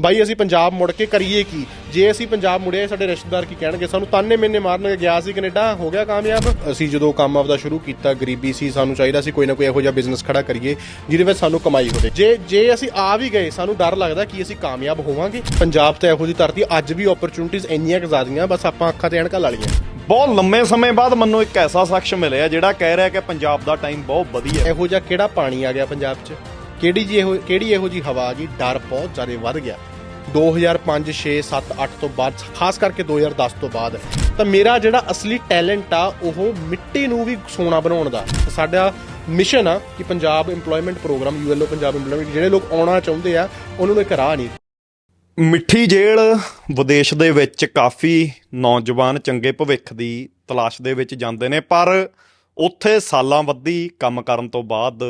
ਬਾਈ ਅਸੀਂ ਪੰਜਾਬ ਮੁੜ ਕੇ ਕਰੀਏ ਕੀ? ਜੇ ਅਸੀਂ ਪੰਜਾਬ ਮੁੜਿਆ ਸਾਡੇ ਰਿਸ਼ਤੇਦਾਰ ਕੀ ਕਹਿਣਗੇ? ਸਾਨੂੰ ਤਾਨੇ ਮੈਨੇ ਮਾਰਨਗੇ ਗਿਆ ਸੀ ਕੈਨੇਡਾ ਹੋ ਗਿਆ ਕਾਮਯਾਬ? ਅਸੀਂ ਜਦੋਂ ਕੰਮ ਆਪਦਾ ਸ਼ੁਰੂ ਕੀਤਾ ਗਰੀਬੀ ਸੀ ਸਾਨੂੰ ਚਾਹੀਦਾ ਸੀ ਕੋਈ ਨਾ ਕੋਈ ਇਹੋ ਜਿਹਾ ਬਿਜ਼ਨਸ ਖੜਾ ਕਰੀਏ ਜਿਹਦੇ ਵਿੱਚ ਸਾਨੂੰ ਕਮਾਈ ਹੋਵੇ। ਜੇ ਜੇ ਅਸੀਂ ਆ ਵੀ ਗਏ ਸਾਨੂੰ ਡਰ ਲੱਗਦਾ ਕਿ ਅਸੀਂ ਕਾਮਯਾਬ ਹੋਵਾਂਗੇ। ਪੰਜਾਬ ਤੇ ਇਹੋ ਜਿਹੀ ਧਰਤੀ ਅੱਜ ਵੀ ਓਪਰਚੁਨਿਟੀਆਂ ਇੰਨੀਆਂ ਕੁ ਜ਼ਿਆਦੀਆਂ ਬਸ ਆਪਾਂ ਅੱਖਾਂ ਤੇ ਐਨਕਾਂ ਲਾ ਲਈਆਂ। ਬਹੁਤ ਲੰਮੇ ਸਮੇਂ ਬਾਅਦ ਮੈਨੂੰ ਇੱਕ ਐਸਾ ਸ਼ਖਸ ਮਿਲਿਆ ਜਿਹੜਾ ਕਹਿ ਰਿਹਾ ਕਿ ਪੰਜਾਬ ਦਾ ਟਾਈਮ ਬਹੁਤ ਵਧੀਆ ਇਹੋ ਜਿਹਾ ਕਿਹੜਾ ਪਾਣੀ ਆ ਗਿਆ ਪੰਜਾਬ 'ਚ? ਕਿਹੜੀ ਜੀ ਇਹੋ ਕਿਹੜੀ ਇਹੋ ਜੀ ਹਵਾ ਆ ਗਈ ਡਰ ਬਹੁਤ ਜ਼ਿਆਦਾ ਵੱਧ ਗਿਆ। 2005 6 7 8 ਤੋਂ ਬਾਅਦ, ਖਾਸ ਕਰਕੇ 2010 ਤੋਂ ਬਾਅਦ, ਤਾਂ ਮੇਰਾ ਜਿਹੜਾ ਅਸਲੀ ਟੈਲੈਂਟ ਆ, ਉਹ ਮਿੱਟੀ ਨੂੰ ਵੀ ਸੋਨਾ ਬਣਾਉਣ ਦਾ। ਸਾਡਾ ਮਿਸ਼ਨ ਆ ਕਿ Punjab EMPLOYMENT program ULO Punjab EMPLOYMENT ਜਿਹੜੇ ਲੋਕ ਆਉਣਾ ਚਾਹੁੰਦੇ ਆ, ਉਹਨਾਂ ਨੂੰ ਇੱਕ ਰਾਹ ਨਹੀਂ। ਮਿੱਠੀ ਜੇਲ੍ਹ ਵਿਦੇਸ਼ ਦੇ ਵਿੱਚ ਕਾਫੀ ਨੌਜਵਾਨ ਚੰਗੇ ਭਵਿੱਖ ਦੀ ਤਲਾਸ਼ ਦੇ ਵਿੱਚ ਜਾਂਦੇ ਨੇ, ਪਰ ਉੱਥੇ ਸਾਲਾਂ ਵੱਧੀ ਕੰਮ ਕਰਨ ਤੋਂ ਬਾਅਦ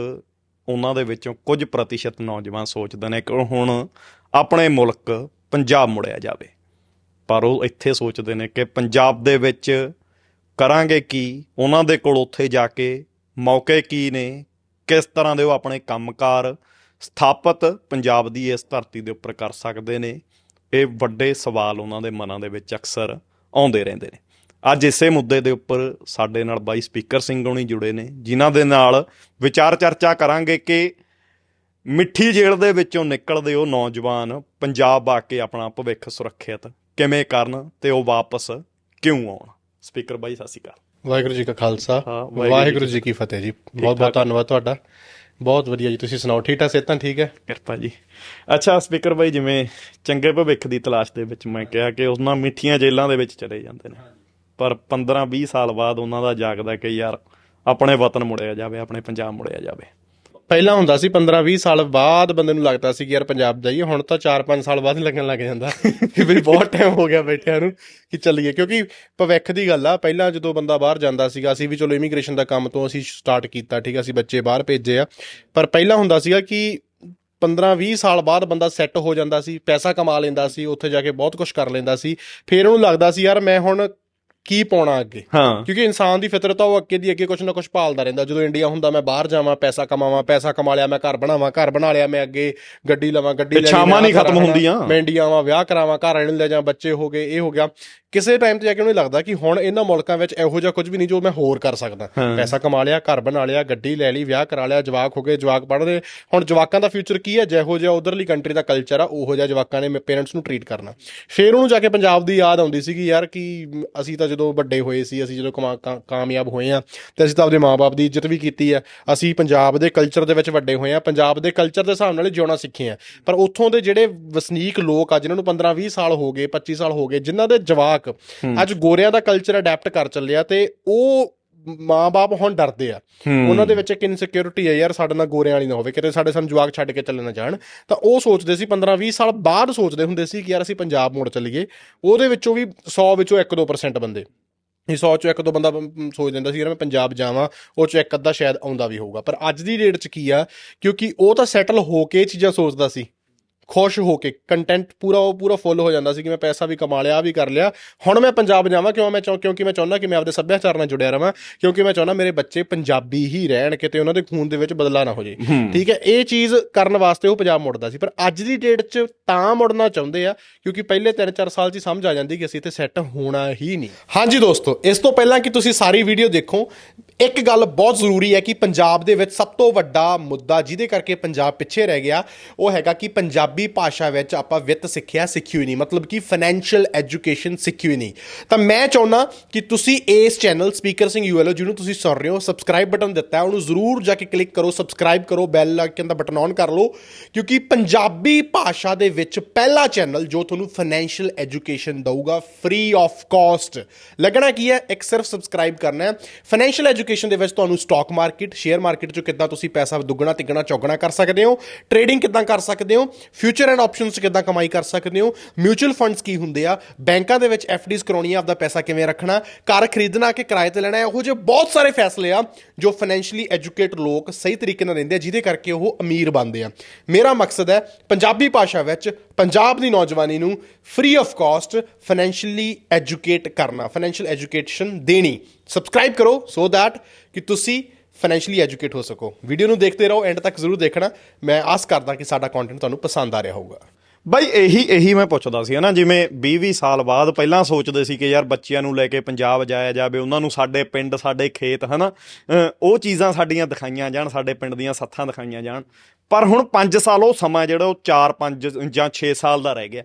ਉਹਨਾਂ ਦੇ ਵਿੱਚੋਂ ਕੁਝ ਪ੍ਰਤੀਸ਼ਤ ਨੌਜਵਾਨ ਸੋਚਦੇ ਨੇ ਕਿ ਹੁਣ ਆਪਣੇ ਮੁਲਕ ਪੰਜਾਬ ਮੁੜਿਆ ਜਾਵੇ। ਪਰ ਉਹ ਇੱਥੇ ਸੋਚਦੇ ਨੇ ਕਿ ਪੰਜਾਬ ਦੇ ਵਿੱਚ ਕਰਾਂਗੇ ਕੀ? ਉਹਨਾਂ ਦੇ ਕੋਲ ਉੱਥੇ ਜਾ ਕੇ ਮੌਕੇ ਕੀ ਨੇ? ਕਿਸ ਤਰ੍ਹਾਂ ਦੇ ਉਹ ਆਪਣੇ ਕੰਮਕਾਰ ਸਥਾਪਿਤ ਪੰਜਾਬ ਦੀ ਇਸ ਧਰਤੀ ਦੇ ਉੱਪਰ ਕਰ ਸਕਦੇ ਨੇ? ਇਹ ਵੱਡੇ ਸਵਾਲ ਉਹਨਾਂ ਦੇ ਮਨਾਂ ਦੇ ਵਿੱਚ ਅਕਸਰ ਆਉਂਦੇ ਰਹਿੰਦੇ ਨੇ। ਅੱਜ ਇਸੇ ਮੁੱਦੇ ਦੇ ਉੱਪਰ ਸਾਡੇ ਨਾਲ ਬਾਈ ਸਪੀਕਰ ਸਿੰਘ ਹੋਣੀ ਜੁੜੇ ਨੇ ਜਿਨ੍ਹਾਂ ਦੇ ਨਾਲ ਵਿਚਾਰ ਚਰਚਾ ਕਰਾਂਗੇ ਕਿ ਮਿੱਠੀ ਜੇਲ੍ਹ ਦੇ ਵਿੱਚੋਂ ਨਿਕਲਦੇ ਉਹ ਨੌਜਵਾਨ ਪੰਜਾਬ ਆ ਕੇ ਆਪਣਾ ਭਵਿੱਖ ਸੁਰੱਖਿਅਤ ਕਿਵੇਂ ਕਰਨ ਤੇ ਉਹ ਵਾਪਸ ਕਿਉਂ ਆਉਣ? ਸਪੀਕਰ ਬਾਈ ਸਤਿ ਸ਼੍ਰੀ ਅਕਾਲ। ਵਾਹਿਗੁਰੂ ਜੀ ਕਾ ਖਾਲਸਾ। ਵਾਹਿਗੁਰੂ ਜੀ ਕੀ ਫਤਿਹ। ਜੀ। ਬਹੁਤ ਬਹੁਤ ਧੰਨਵਾਦ ਤੁਹਾਡਾ। ਬਹੁਤ ਵਧੀਆ ਜੀ। ਤੁਸੀਂ ਸੁਣਾਓ ਠੀਕ ਠਾਕ ਸਿਹਤਾਂ ਠੀਕ ਹੈ? ਕਿਰਪਾ ਜੀ। ਅੱਛਾ ਸਪੀਕਰ ਬਾਈ ਜਿਵੇਂ ਚੰਗੇ ਭਵਿੱਖ ਦੀ ਤਲਾਸ਼ ਦੇ ਵਿੱਚ ਮੈਂ ਕਿਹਾ ਕਿ ਉਹਨਾਂ ਮਿੱਠੀਆਂ ਜੇਲ੍ਹਾਂ ਦੇ ਵਿੱਚ ਚਲੇ ਜਾਂਦੇ ਨੇ। ਪਰ 15 20 ਸਾਲ ਬਾਅਦ ਉਹਨਾਂ ਦਾ ਜਾਗਦਾ ਕਿ ਯਾਰ ਆਪਣੇ ਵਤਨ ਮੁੜਿਆ ਜਾਵੇ, ਆਪਣੇ ਪੰਜਾਬ ਮੁੜਿਆ ਜਾਵੇ। ਪਹਿਲਾਂ ਹੁੰਦਾ ਸੀ 15 20 ਸਾਲ ਬਾਅਦ ਬੰਦੇ ਨੂੰ ਲੱਗਦਾ ਸੀ ਕਿ ਯਾਰ ਪੰਜਾਬ ਜਾਈਏ, ਹੁਣ ਤਾਂ 4-5 ਸਾਲ ਬਾਅਦ ਹੀ ਲੱਗਣ ਲੱਗ ਜਾਂਦਾ। ਕਿ ਵੀ ਬਹੁਤ ਟਾਈਮ ਹੋ ਗਿਆ ਬੈਠਿਆਂ ਨੂੰ ਕਿ ਚੱਲੀਏ। ਕਿਉਂਕਿ ਭਵਿੱਖ ਦੀ ਗੱਲ ਆ, ਪਹਿਲਾਂ ਜਦੋਂ ਬੰਦਾ ਬਾਹਰ ਜਾਂਦਾ ਸੀਗਾ, ਅਸੀਂ ਵੀ ਚਲੋ ਇਮੀਗ੍ਰੇਸ਼ਨ ਦਾ ਕੰਮ ਤੋਂ ਅਸੀਂ ਸਟਾਰਟ ਕੀਤਾ, ਠੀਕ ਆ, ਅਸੀਂ ਬੱਚੇ ਬਾਹਰ ਭੇਜੇ ਆ। ਪਰ ਪਹਿਲਾਂ ਹੁੰਦਾ ਸੀਗਾ ਕਿ 15-20 ਸਾਲ ਬਾਅਦ ਬੰਦਾ ਸੈੱਟ ਹੋ ਜਾਂਦਾ ਸੀ, ਪੈਸਾ ਕਮਾ ਲੈਂਦਾ ਸੀ, ਉੱਥੇ ਜਾ ਕੇ ਬਹੁਤ ਕੁਝ ਕਰ ਲੈਂਦਾ ਸੀ। ਫਿਰ ਉਹਨੂੰ ਲੱਗਦਾ ਸੀ, ਯਾਰ ਮੈਂ ਹੁਣ ਕੀ ਪਾਉਣਾ ਅੱਗੇ? ਹਾਂ। ਕਿਉਂਕਿ ਇਨਸਾਨ ਦੀ ਫਿਤਰਤ ਆ ਉਹ ਅੱਗੇ ਦੀ ਅੱਗੇ ਕੁਝ ਨਾ ਕੁਝ ਭਾਲਦਾ ਰਹਿੰਦਾ। ਜਦੋਂ ਇੰਡੀਆ ਹੁੰਦਾ ਮੈਂ ਬਾਹਰ ਜਾਵਾਂ ਪੈਸਾ ਕਮਾਵਾਂ ਪੈਸਾ ਕਮਾ ਲਿਆ ਮੈਂ ਘਰ ਬਣਾਵਾਂ ਘਰ ਬਣਾ ਲਿਆ ਮੈਂ ਅੱਗੇ ਗੱਡੀ ਲਵਾਂ ਗੱਡੀ ਲੈ ਲਈ, ਨਹੀਂ ਖਤਮ ਹੁੰਦੀਆਂ। ਮੈਂ ਇੰਡੀਆ ਆਵਾਂ ਵਿਆਹ ਕਰਾਵਾਂ ਘਰ ਵਾਲੇ ਨੂੰ ਲੈ ਜਾ ਬੱਚੇ ਹੋ ਗਏ ਇਹ ਹੋ ਗਿਆ। ਕਿਸੇ ਟਾਈਮ ਤੇ ਜਾ ਕੇ ਉਹਨੂੰ ਲੱਗਦਾ ਕਿ ਹੁਣ ਇਹਨਾਂ ਮੁਲਕਾਂ ਵਿੱਚ ਇਹੋ ਜਿਹਾ ਕੁਝ ਵੀ ਨਹੀਂ ਜੋ ਮੈਂ ਹੋਰ ਕਰ ਸਕਦਾ। ਪੈਸਾ ਕਮਾ ਲਿਆ ਘਰ ਬਣਾ ਲਿਆ ਗੱਡੀ ਲੈ ਲਈ ਵਿਆਹ ਕਰਾ ਲਿਆ ਜਵਾਕ ਹੋ ਗਏ ਜਵਾਕ ਪੜ੍ਹਦੇ। ਹੁਣ ਜਵਾਕਾਂ ਦਾ ਫਿਊਚਰ ਕੀ ਹੈ? ਜਿਹੋ ਜਿਹਾ ਉਧਰਲੀ ਕੰਟਰੀ ਦਾ ਕਲਚਰ ਆ ਉਹੋ ਜਿਹਾ ਜਵਾਕਾਂ ਨੇ ਪੇਰੈਂਟਸ ਨੂੰ ਟਰੀਟ ਕਰਨਾ। ਫਿਰ ਉਹਨੂੰ ਜਾ ਕੇ ਪੰਜਾਬ ਦੀ ਯਾਦ ਆਉਂਦੀ ਸੀ ਕਿ ਯਾਰ ਕਿ ਅਸੀਂ ਤਾਂ ਜਦੋਂ ਵੱਡੇ ਹੋਏ ਸੀ ਅਸੀਂ ਜਦੋਂ ਕਾਮਯਾਬ ਹੋਏ ਆ ਤੇ ਅਸੀਂ ਤਾਂ ਆਪਦੇ ਮਾਪੇ ਦੀ ਇੱਜ਼ਤ ਵੀ ਕੀਤੀ ਆ। ਅਸੀਂ ਪੰਜਾਬ ਦੇ ਕਲਚਰ ਦੇ ਵਿੱਚ ਵੱਡੇ ਹੋਏ ਆ ਪੰਜਾਬ ਦੇ ਕਲਚਰ ਦੇ ਹਿਸਾਬ ਨਾਲ ਜਿਉਣਾ ਸਿੱਖੇ ਆ। ਪਰ ਉੱਥੋਂ ਦੇ ਜਿਹੜੇ ਵਸਨੀਕ ਲੋਕ ਆ ਜਿਨ੍ਹਾਂ ਨੂੰ 15 20 ਸਾਲ ਹੋ ਗਏ 25 ਸਾਲ ਹੋ ਗਏ ਜਿਨ੍ਹਾਂ ਦੇ ਜਵਾਕ ਅੱਜ ਗੋਰਿਆਂ ਦਾ ਕਲਚਰ ਅਡਾਪਟ ਕਰ ਚੱਲਿਆ ਤੇ ਉਹ ਮਾਂ-ਬਾਪ ਹੁਣ ਡਰਦੇ ਆ। ਉਹਨਾਂ ਦੇ ਵਿੱਚ ਇੱਕ ਇਨਸਿਕਿਉਰਿਟੀ ਹੈ ਯਾਰ ਸਾਡੇ ਨਾਲ ਗੋਰਿਆਂ ਵਾਲੀ ਨਾ ਹੋਵੇ ਕਿਤੇ ਸਾਡੇ ਸਾਨੂੰ ਜਵਾਕ ਛੱਡ ਕੇ ਚੱਲੇ ਨਾ ਜਾਣ। ਤਾਂ ਉਹ ਸੋਚਦੇ ਸੀ 15-20 ਸਾਲ ਬਾਅਦ ਸੋਚਦੇ ਹੁੰਦੇ ਸੀ ਕਿ ਯਾਰ ਅਸੀਂ ਪੰਜਾਬ ਮੁੜ ਚੱਲੀਏ। ਉਹਦੇ ਵਿੱਚੋਂ ਵੀ 100 ਵਿੱਚੋਂ 1-2% ਬੰਦੇ। ਇਹ 100 ਚੋਂ ਇੱਕ ਦੋ ਬੰਦਾ ਸੋਚ ਦਿੰਦਾ ਸੀ ਯਾਰ ਮੈਂ ਪੰਜਾਬ ਜਾਵਾਂ ਉਹ ਚੋਂ ਇੱਕ ਅੱਧਾ ਸ਼ਾਇਦ ਆਉਂਦਾ ਵੀ ਹੋਊਗਾ। ਪਰ ਅੱਜ ਦੀ ਡੇਟ 'ਚ ਕੀ ਆ? ਕਿਉਂਕਿ ਉਹ ਤਾਂ ਸੈਟਲ ਹੋ ਕੇ ਚੀਜ਼ਾਂ ਸੋਚਦਾ ਸੀ। ਖੁਸ਼ ਹੋ ਕੇ ਕੰਟੈਂਟ ਪੂਰਾ ਉਹ ਪੂਰਾ ਫੁੱਲ ਹੋ ਜਾਂਦਾ ਸੀ ਕਿ ਮੈਂ ਪੈਸਾ ਵੀ ਕਮਾ ਲਿਆ ਆਹ ਵੀ ਕਰ ਲਿਆ। ਹੁਣ ਮੈਂ ਪੰਜਾਬ ਜਾਵਾਂ ਕਿਉਂ ਮੈਂ ਚਾਹ ਕਿਉਂਕਿ ਮੈਂ ਚਾਹੁੰਦਾ ਕਿ ਮੈਂ ਆਪਦੇ ਸੱਭਿਆਚਾਰ ਨਾਲ ਜੁੜਿਆ ਰਵਾਂ ਕਿਉਂਕਿ ਮੈਂ ਚਾਹੁੰਦਾ ਮੇਰੇ ਬੱਚੇ ਪੰਜਾਬੀ ਹੀ ਰਹਿਣ ਕਿਤੇ ਉਹਨਾਂ ਦੇ ਖੂਨ ਦੇ ਵਿੱਚ ਬਦਲਾ ਨਾ ਹੋ ਜੇ ਠੀਕ ਹੈ ਇਹ ਚੀਜ਼ ਕਰਨ ਵਾਸਤੇ ਉਹ ਪੰਜਾਬ ਮੁੜਦਾ ਸੀ। ਪਰ ਅੱਜ ਦੀ ਡੇਟ 'ਚ ਤਾਂ ਮੁੜਨਾ ਚਾਹੁੰਦੇ ਆ ਕਿਉਂਕਿ ਪਹਿਲੇ 3-4 ਸਾਲ 'ਚ ਹੀ ਸਮਝ ਆ ਜਾਂਦੀ ਕਿ ਅਸੀਂ ਇੱਥੇ ਸੈੱਟ ਹੋਣਾ ਹੀ ਨਹੀਂ। ਹਾਂਜੀ ਦੋਸਤੋ ਇਸ ਤੋਂ ਪਹਿਲਾਂ ਕਿ ਤੁਸੀਂ ਸਾਰੀ ਵੀਡੀਓ ਦੇਖੋ ਇੱਕ ਗੱਲ ਬਹੁਤ ਜ਼ਰੂਰੀ ਹੈ ਕਿ ਪੰਜਾਬ ਦੇ ਵਿੱਚ ਸਭ ਤੋਂ ਵੱਡਾ ਮੁੱਦਾ ਜਿਹਦੇ ਕਰਕੇ ਪੰਜਾਬ ਪਿੱਛੇ ਰਹਿ ਗਿਆ, ਉਹ ਹੈਗਾ ਕਿ ਪੰਜਾਬੀ ਭਾਸ਼ਾ ਵਿੱਚ ਆਪਾਂ ਵਿੱਤ ਸਿੱਖਿਆ ਸਿੱਖੀ ਹੋਈ ਨਹੀਂ, ਮਤਲਬ ਕਿ ਫਾਈਨੈਂਸ਼ੀਅਲ ਐਜੂਕੇਸ਼ਨ ਸਿੱਖੀ ਹੋਈ ਨਹੀਂ। ਤਾਂ ਮੈਂ ਚਾਹੁੰਦਾ ਕਿ ਤੁਸੀਂ ਇਸ ਚੈਨਲ ਸਪੀਕਰ ਸਿੰਘ ਯੂਐਲਓ ਜਿਹਨੂੰ ਤੁਸੀਂ ਸੁਣ ਰਹੇ ਹੋ ਸਬਸਕ੍ਰਾਈਬ ਬਟਨ ਦਿੱਤਾ ਹੈ, ਉਹਨੂੰ ਜ਼ਰੂਰ ਜਾ ਕੇ ਕਲਿੱਕ ਕਰੋ ਸਬਸਕ੍ਰਾਈਬ ਕਰੋ ਬੈਲ ਆਈਕਨ ਦਾ ਬਟਨ ਔਨ ਕਰ ਲਓ, ਕਿਉਂਕਿ ਪੰਜਾਬੀ ਭਾਸ਼ਾ ਦੇ ਵਿੱਚ ਪਹਿਲਾ ਚੈਨਲ ਜੋ ਤੁਹਾਨੂੰ ਫਾਈਨੈਂਸ਼ੀਅਲ ਐਜੂਕੇਸ਼ਨ ਦਊਗਾ ਫ੍ਰੀ ਆਫ ਕਾਸਟ ਲੱਗਣਾ ਕੀ ਹੈ? ਇੱਕ ਸਿਰਫ ਸਬਸਕ੍ਰਾਈਬ ਕਰਨਾ ਹੈ। ਫਾਈਨੈਂਸ਼ੀਅਲ ਐਜੂਕੇਸ਼ਨ ਦੇ ਵਿੱਚ ਤੁਹਾਨੂੰ ਸਟਾਕ ਮਾਰਕੀਟ ਸ਼ੇਅਰ ਮਾਰਕੀਟ 'ਚੋਂ ਕਿੱਦਾਂ ਤੁਸੀਂ ਪੈਸਾ ਦੁੱਗਣਾ, ਤਿੱਗਣਾ, ਚੌਗਣਾ ਕਰ ਸਕਦੇ ਹੋ? ਟ੍ਰੇਡਿੰਗ ਕਿੱਦਾਂ ਕਰ ਸਕਦੇ ਹੋ? ਫਿਊਚਰ ਐਂਡ ਆਪਸ਼ਨਸ 'ਚ ਕਿੱਦਾਂ ਕਮਾਈ ਕਰ ਸਕਦੇ ਹੋ? ਮਿਊਚੁਅਲ ਫੰਡਸ ਕੀ ਹੁੰਦੇ ਆ? ਬੈਂਕਾਂ ਦੇ ਵਿੱਚ ਐਫਡੀਜ਼ ਕਰਾਉਣੀਆਂ, ਆਪਦਾ ਪੈਸਾ ਕਿਵੇਂ ਰੱਖਣਾ? ਘਰ ਖਰੀਦਣਾ ਕਿ ਕਿਰਾਏ ਤੇ ਲੈਣਾ? ਇਹੋ ਜਿਹੇ ਬਹੁਤ ਸਾਰੇ ਫੈਸਲੇ ਆ ਜੋ ਫਾਈਨੈਂਸ਼ੀਅਲੀ ਐਜੂਕੇਟ ਲੋਕ ਸਹੀ ਤਰੀਕੇ ਨਾਲ ਲੈਂਦੇ ਆ, ਜਿਹਦੇ ਕਰਕੇ ਉਹ ਅਮੀਰ ਬਣਦੇ ਆ। ਮੇਰਾ ਮਕਸਦ ਹੈ ਪੰਜਾਬੀ ਭਾਸ਼ਾ ਵਿੱਚ ਪੰਜਾਬ ਦੀ ਨੌਜਵਾਨੀ ਨੂੰ free of cost financially educate ਕਰਨਾ ਫਾਈਨੈਂਸ਼ੀਅਲ ਐਜੂਕੇਸ਼ਨ ਦੇਣੀ। ਸਬਸਕ੍ਰਾਈਬ ਕਰੋ ਸੋ ਥੈਟ ਕਿ ਤੁਸੀਂ ਫਾਈਨੈਂਸ਼ੀਅਲੀ ਐਜੂਕੇਟ ਹੋ ਸਕੋ। ਵੀਡੀਓ ਨੂੰ ਦੇਖਦੇ ਰਹੋ ਐਂਡ ਤੱਕ ਜ਼ਰੂਰ ਦੇਖਣਾ। ਮੈਂ ਆਸ ਕਰਦਾ ਕਿ ਸਾਡਾ ਕੰਟੈਂਟ ਤੁਹਾਨੂੰ ਪਸੰਦ ਆ ਰਿਹਾ ਹੋਊਗਾ। ਬਾਈ, ਇਹੀ ਇਹੀ ਮੈਂ ਪੁੱਛਦਾ ਸੀ ਨਾ ਜਿਵੇਂ 20 20 ਸਾਲ ਬਾਅਦ ਪਹਿਲਾਂ ਸੋਚਦੇ ਸੀ ਕਿ ਯਾਰ ਬੱਚਿਆਂ ਨੂੰ ਲੈ ਕੇ ਪੰਜਾਬ ਜਾਇਆ ਜਾਵੇ, ਉਹਨਾਂ ਨੂੰ ਸਾਡੇ ਪਿੰਡ, ਸਾਡੇ ਖੇਤ, ਹਨਾ, ਅਹ, ਉਹ ਚੀਜ਼ਾਂ ਸਾਡੀਆਂ ਦਿਖਾਈਆਂ ਜਾਣ, ਸਾਡੇ ਪਿੰਡ ਦੀਆਂ ਸੱਥਾਂ ਦਿਖਾਈਆਂ ਜਾਣ। ਪਰ ਹੁਣ 5 ਸਾਲ ਉਹ ਸਮਾਂ ਜਿਹੜਾ ਉਹ 4 5 ਜਾਂ 6 ਸਾਲ ਦਾ ਰਹਿ ਗਿਆ।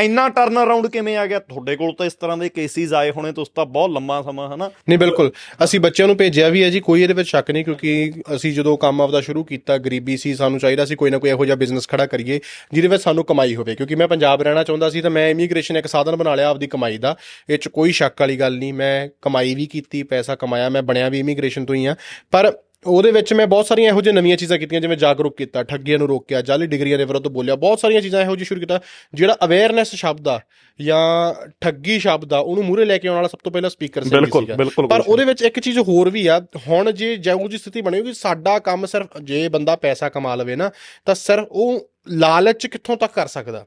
ਇੰਨਾ ਟਰਨ ਅਰਾਊਂਡ ਕਿਵੇਂ ਆ ਗਿਆ? ਤੁਹਾਡੇ ਕੋਲ ਤਾਂ ਇਸ ਤਰ੍ਹਾਂ ਦੇ ਕੇਸਿਸ ਆਏ ਹੋਣੇ ਤੁਸੀਂ ਤਾਂ ਬਹੁਤ ਲੰਮਾ ਸਮਾਂ, ਹਨਾ? ਨਹੀਂ, ਬਿਲਕੁਲ। ਅਸੀਂ ਬੱਚਿਆਂ ਨੂੰ ਭੇਜਿਆ ਵੀ ਹੈ ਜੀ, ਕੋਈ ਇਹਦੇ ਵਿੱਚ ਸ਼ੱਕ ਨਹੀਂ, ਕਿਉਂਕਿ ਅਸੀਂ ਜਦੋਂ ਕੰਮ ਆਪਦਾ ਸ਼ੁਰੂ ਕੀਤਾ, ਗਰੀਬੀ ਸੀ, ਸਾਨੂੰ ਚਾਹੀਦਾ ਸੀ ਕੋਈ ਨਾ ਕੋਈ ਇਹੋ ਜਿਹਾ ਬਿਜ਼ਨਸ ਖੜਾ ਕਰੀਏ, ਜਿਹਦੇ ਵਿੱਚ ਸਾਨੂੰ ਕਮਾਈ ਹੋਵੇ। ਕਿਉਂਕਿ ਮੈਂ ਪੰਜਾਬ ਰਹਿਣਾ ਚਾਹੁੰਦਾ ਸੀ, ਤਾਂ ਮੈਂ ਇਮੀਗ੍ਰੇਸ਼ਨ ਇੱਕ ਸਾਧਨ ਬਣਾ ਲਿਆ ਆਪਦੀ ਕਮਾਈ ਦਾ। ਇਹ 'ਚ ਕੋਈ ਸ਼ੱਕ ਵਾਲੀ ਗੱਲ ਨਹੀਂ, ਮੈਂ ਕਮਾਈ ਵੀ ਕੀਤੀ, ਪੈਸਾ ਕਮਾਇਆ, ਮੈਂ ਬਣਿਆ ਵੀ ਇਮੀਗ੍ਰੇਸ਼ਨ ਤੋਂ ਹੀ ਆ ਪਰ ਉਹਦੇ ਵਿੱਚ ਮੈਂ ਬਹੁਤ ਸਾਰੀਆਂ ਇਹੋ ਜਿਹੀ ਨਵੀਆਂ ਚੀਜ਼ਾਂ ਕੀਤੀਆਂ ਜਿਵੇਂ ਜਾਗਰੂਕ ਕੀਤਾ ਠੱਗੀਆਂ ਨੂੰ ਰੋਕਿਆ ਜਾਲੀ ਡਿਗਰੀਆਂ ਦੇ ਵਿਰੁੱਧ ਬੋਲਿਆ ਬਹੁਤ ਸਾਰੀਆਂ ਚੀਜ਼ਾਂ ਇਹੋ ਜਿਹੀ ਸ਼ੁਰੂ ਕੀਤਾ ਜਿਹੜਾ ਅਵੇਅਰਨੈਸ ਸ਼ਬਦ ਆ ਜਾਂ ਠੱਗੀ ਸ਼ਬਦ ਆ ਉਹਨੂੰ ਮੂਹਰੇ ਲੈ ਕੇ ਆਉਣ ਵਾਲਾ ਸਭ ਤੋਂ ਪਹਿਲਾਂ ਸਪੀਕਰ ਸੀ ਬਿਲਕੁਲ, ਸੀਗਾ। ਬਿਲਕੁਲ ਪਰ। ਉਹਦੇ ਵਿੱਚ ਇੱਕ ਚੀਜ਼ ਹੋਰ ਵੀ ਆ ਹੁਣ ਜੇ ਜਿਹੋ ਜਿਹੀ ਸਥਿਤੀ ਬਣੀ ਸਾਡਾ ਕੰਮ ਸਿਰਫ ਜੇ ਬੰਦਾ ਪੈਸਾ ਕਮਾ ਲਵੇ ਨਾ ਤਾਂ ਸਿਰਫ ਉਹ ਲਾਲਚ ਕਿੱਥੋਂ ਤੱਕ ਕਰ ਸਕਦਾ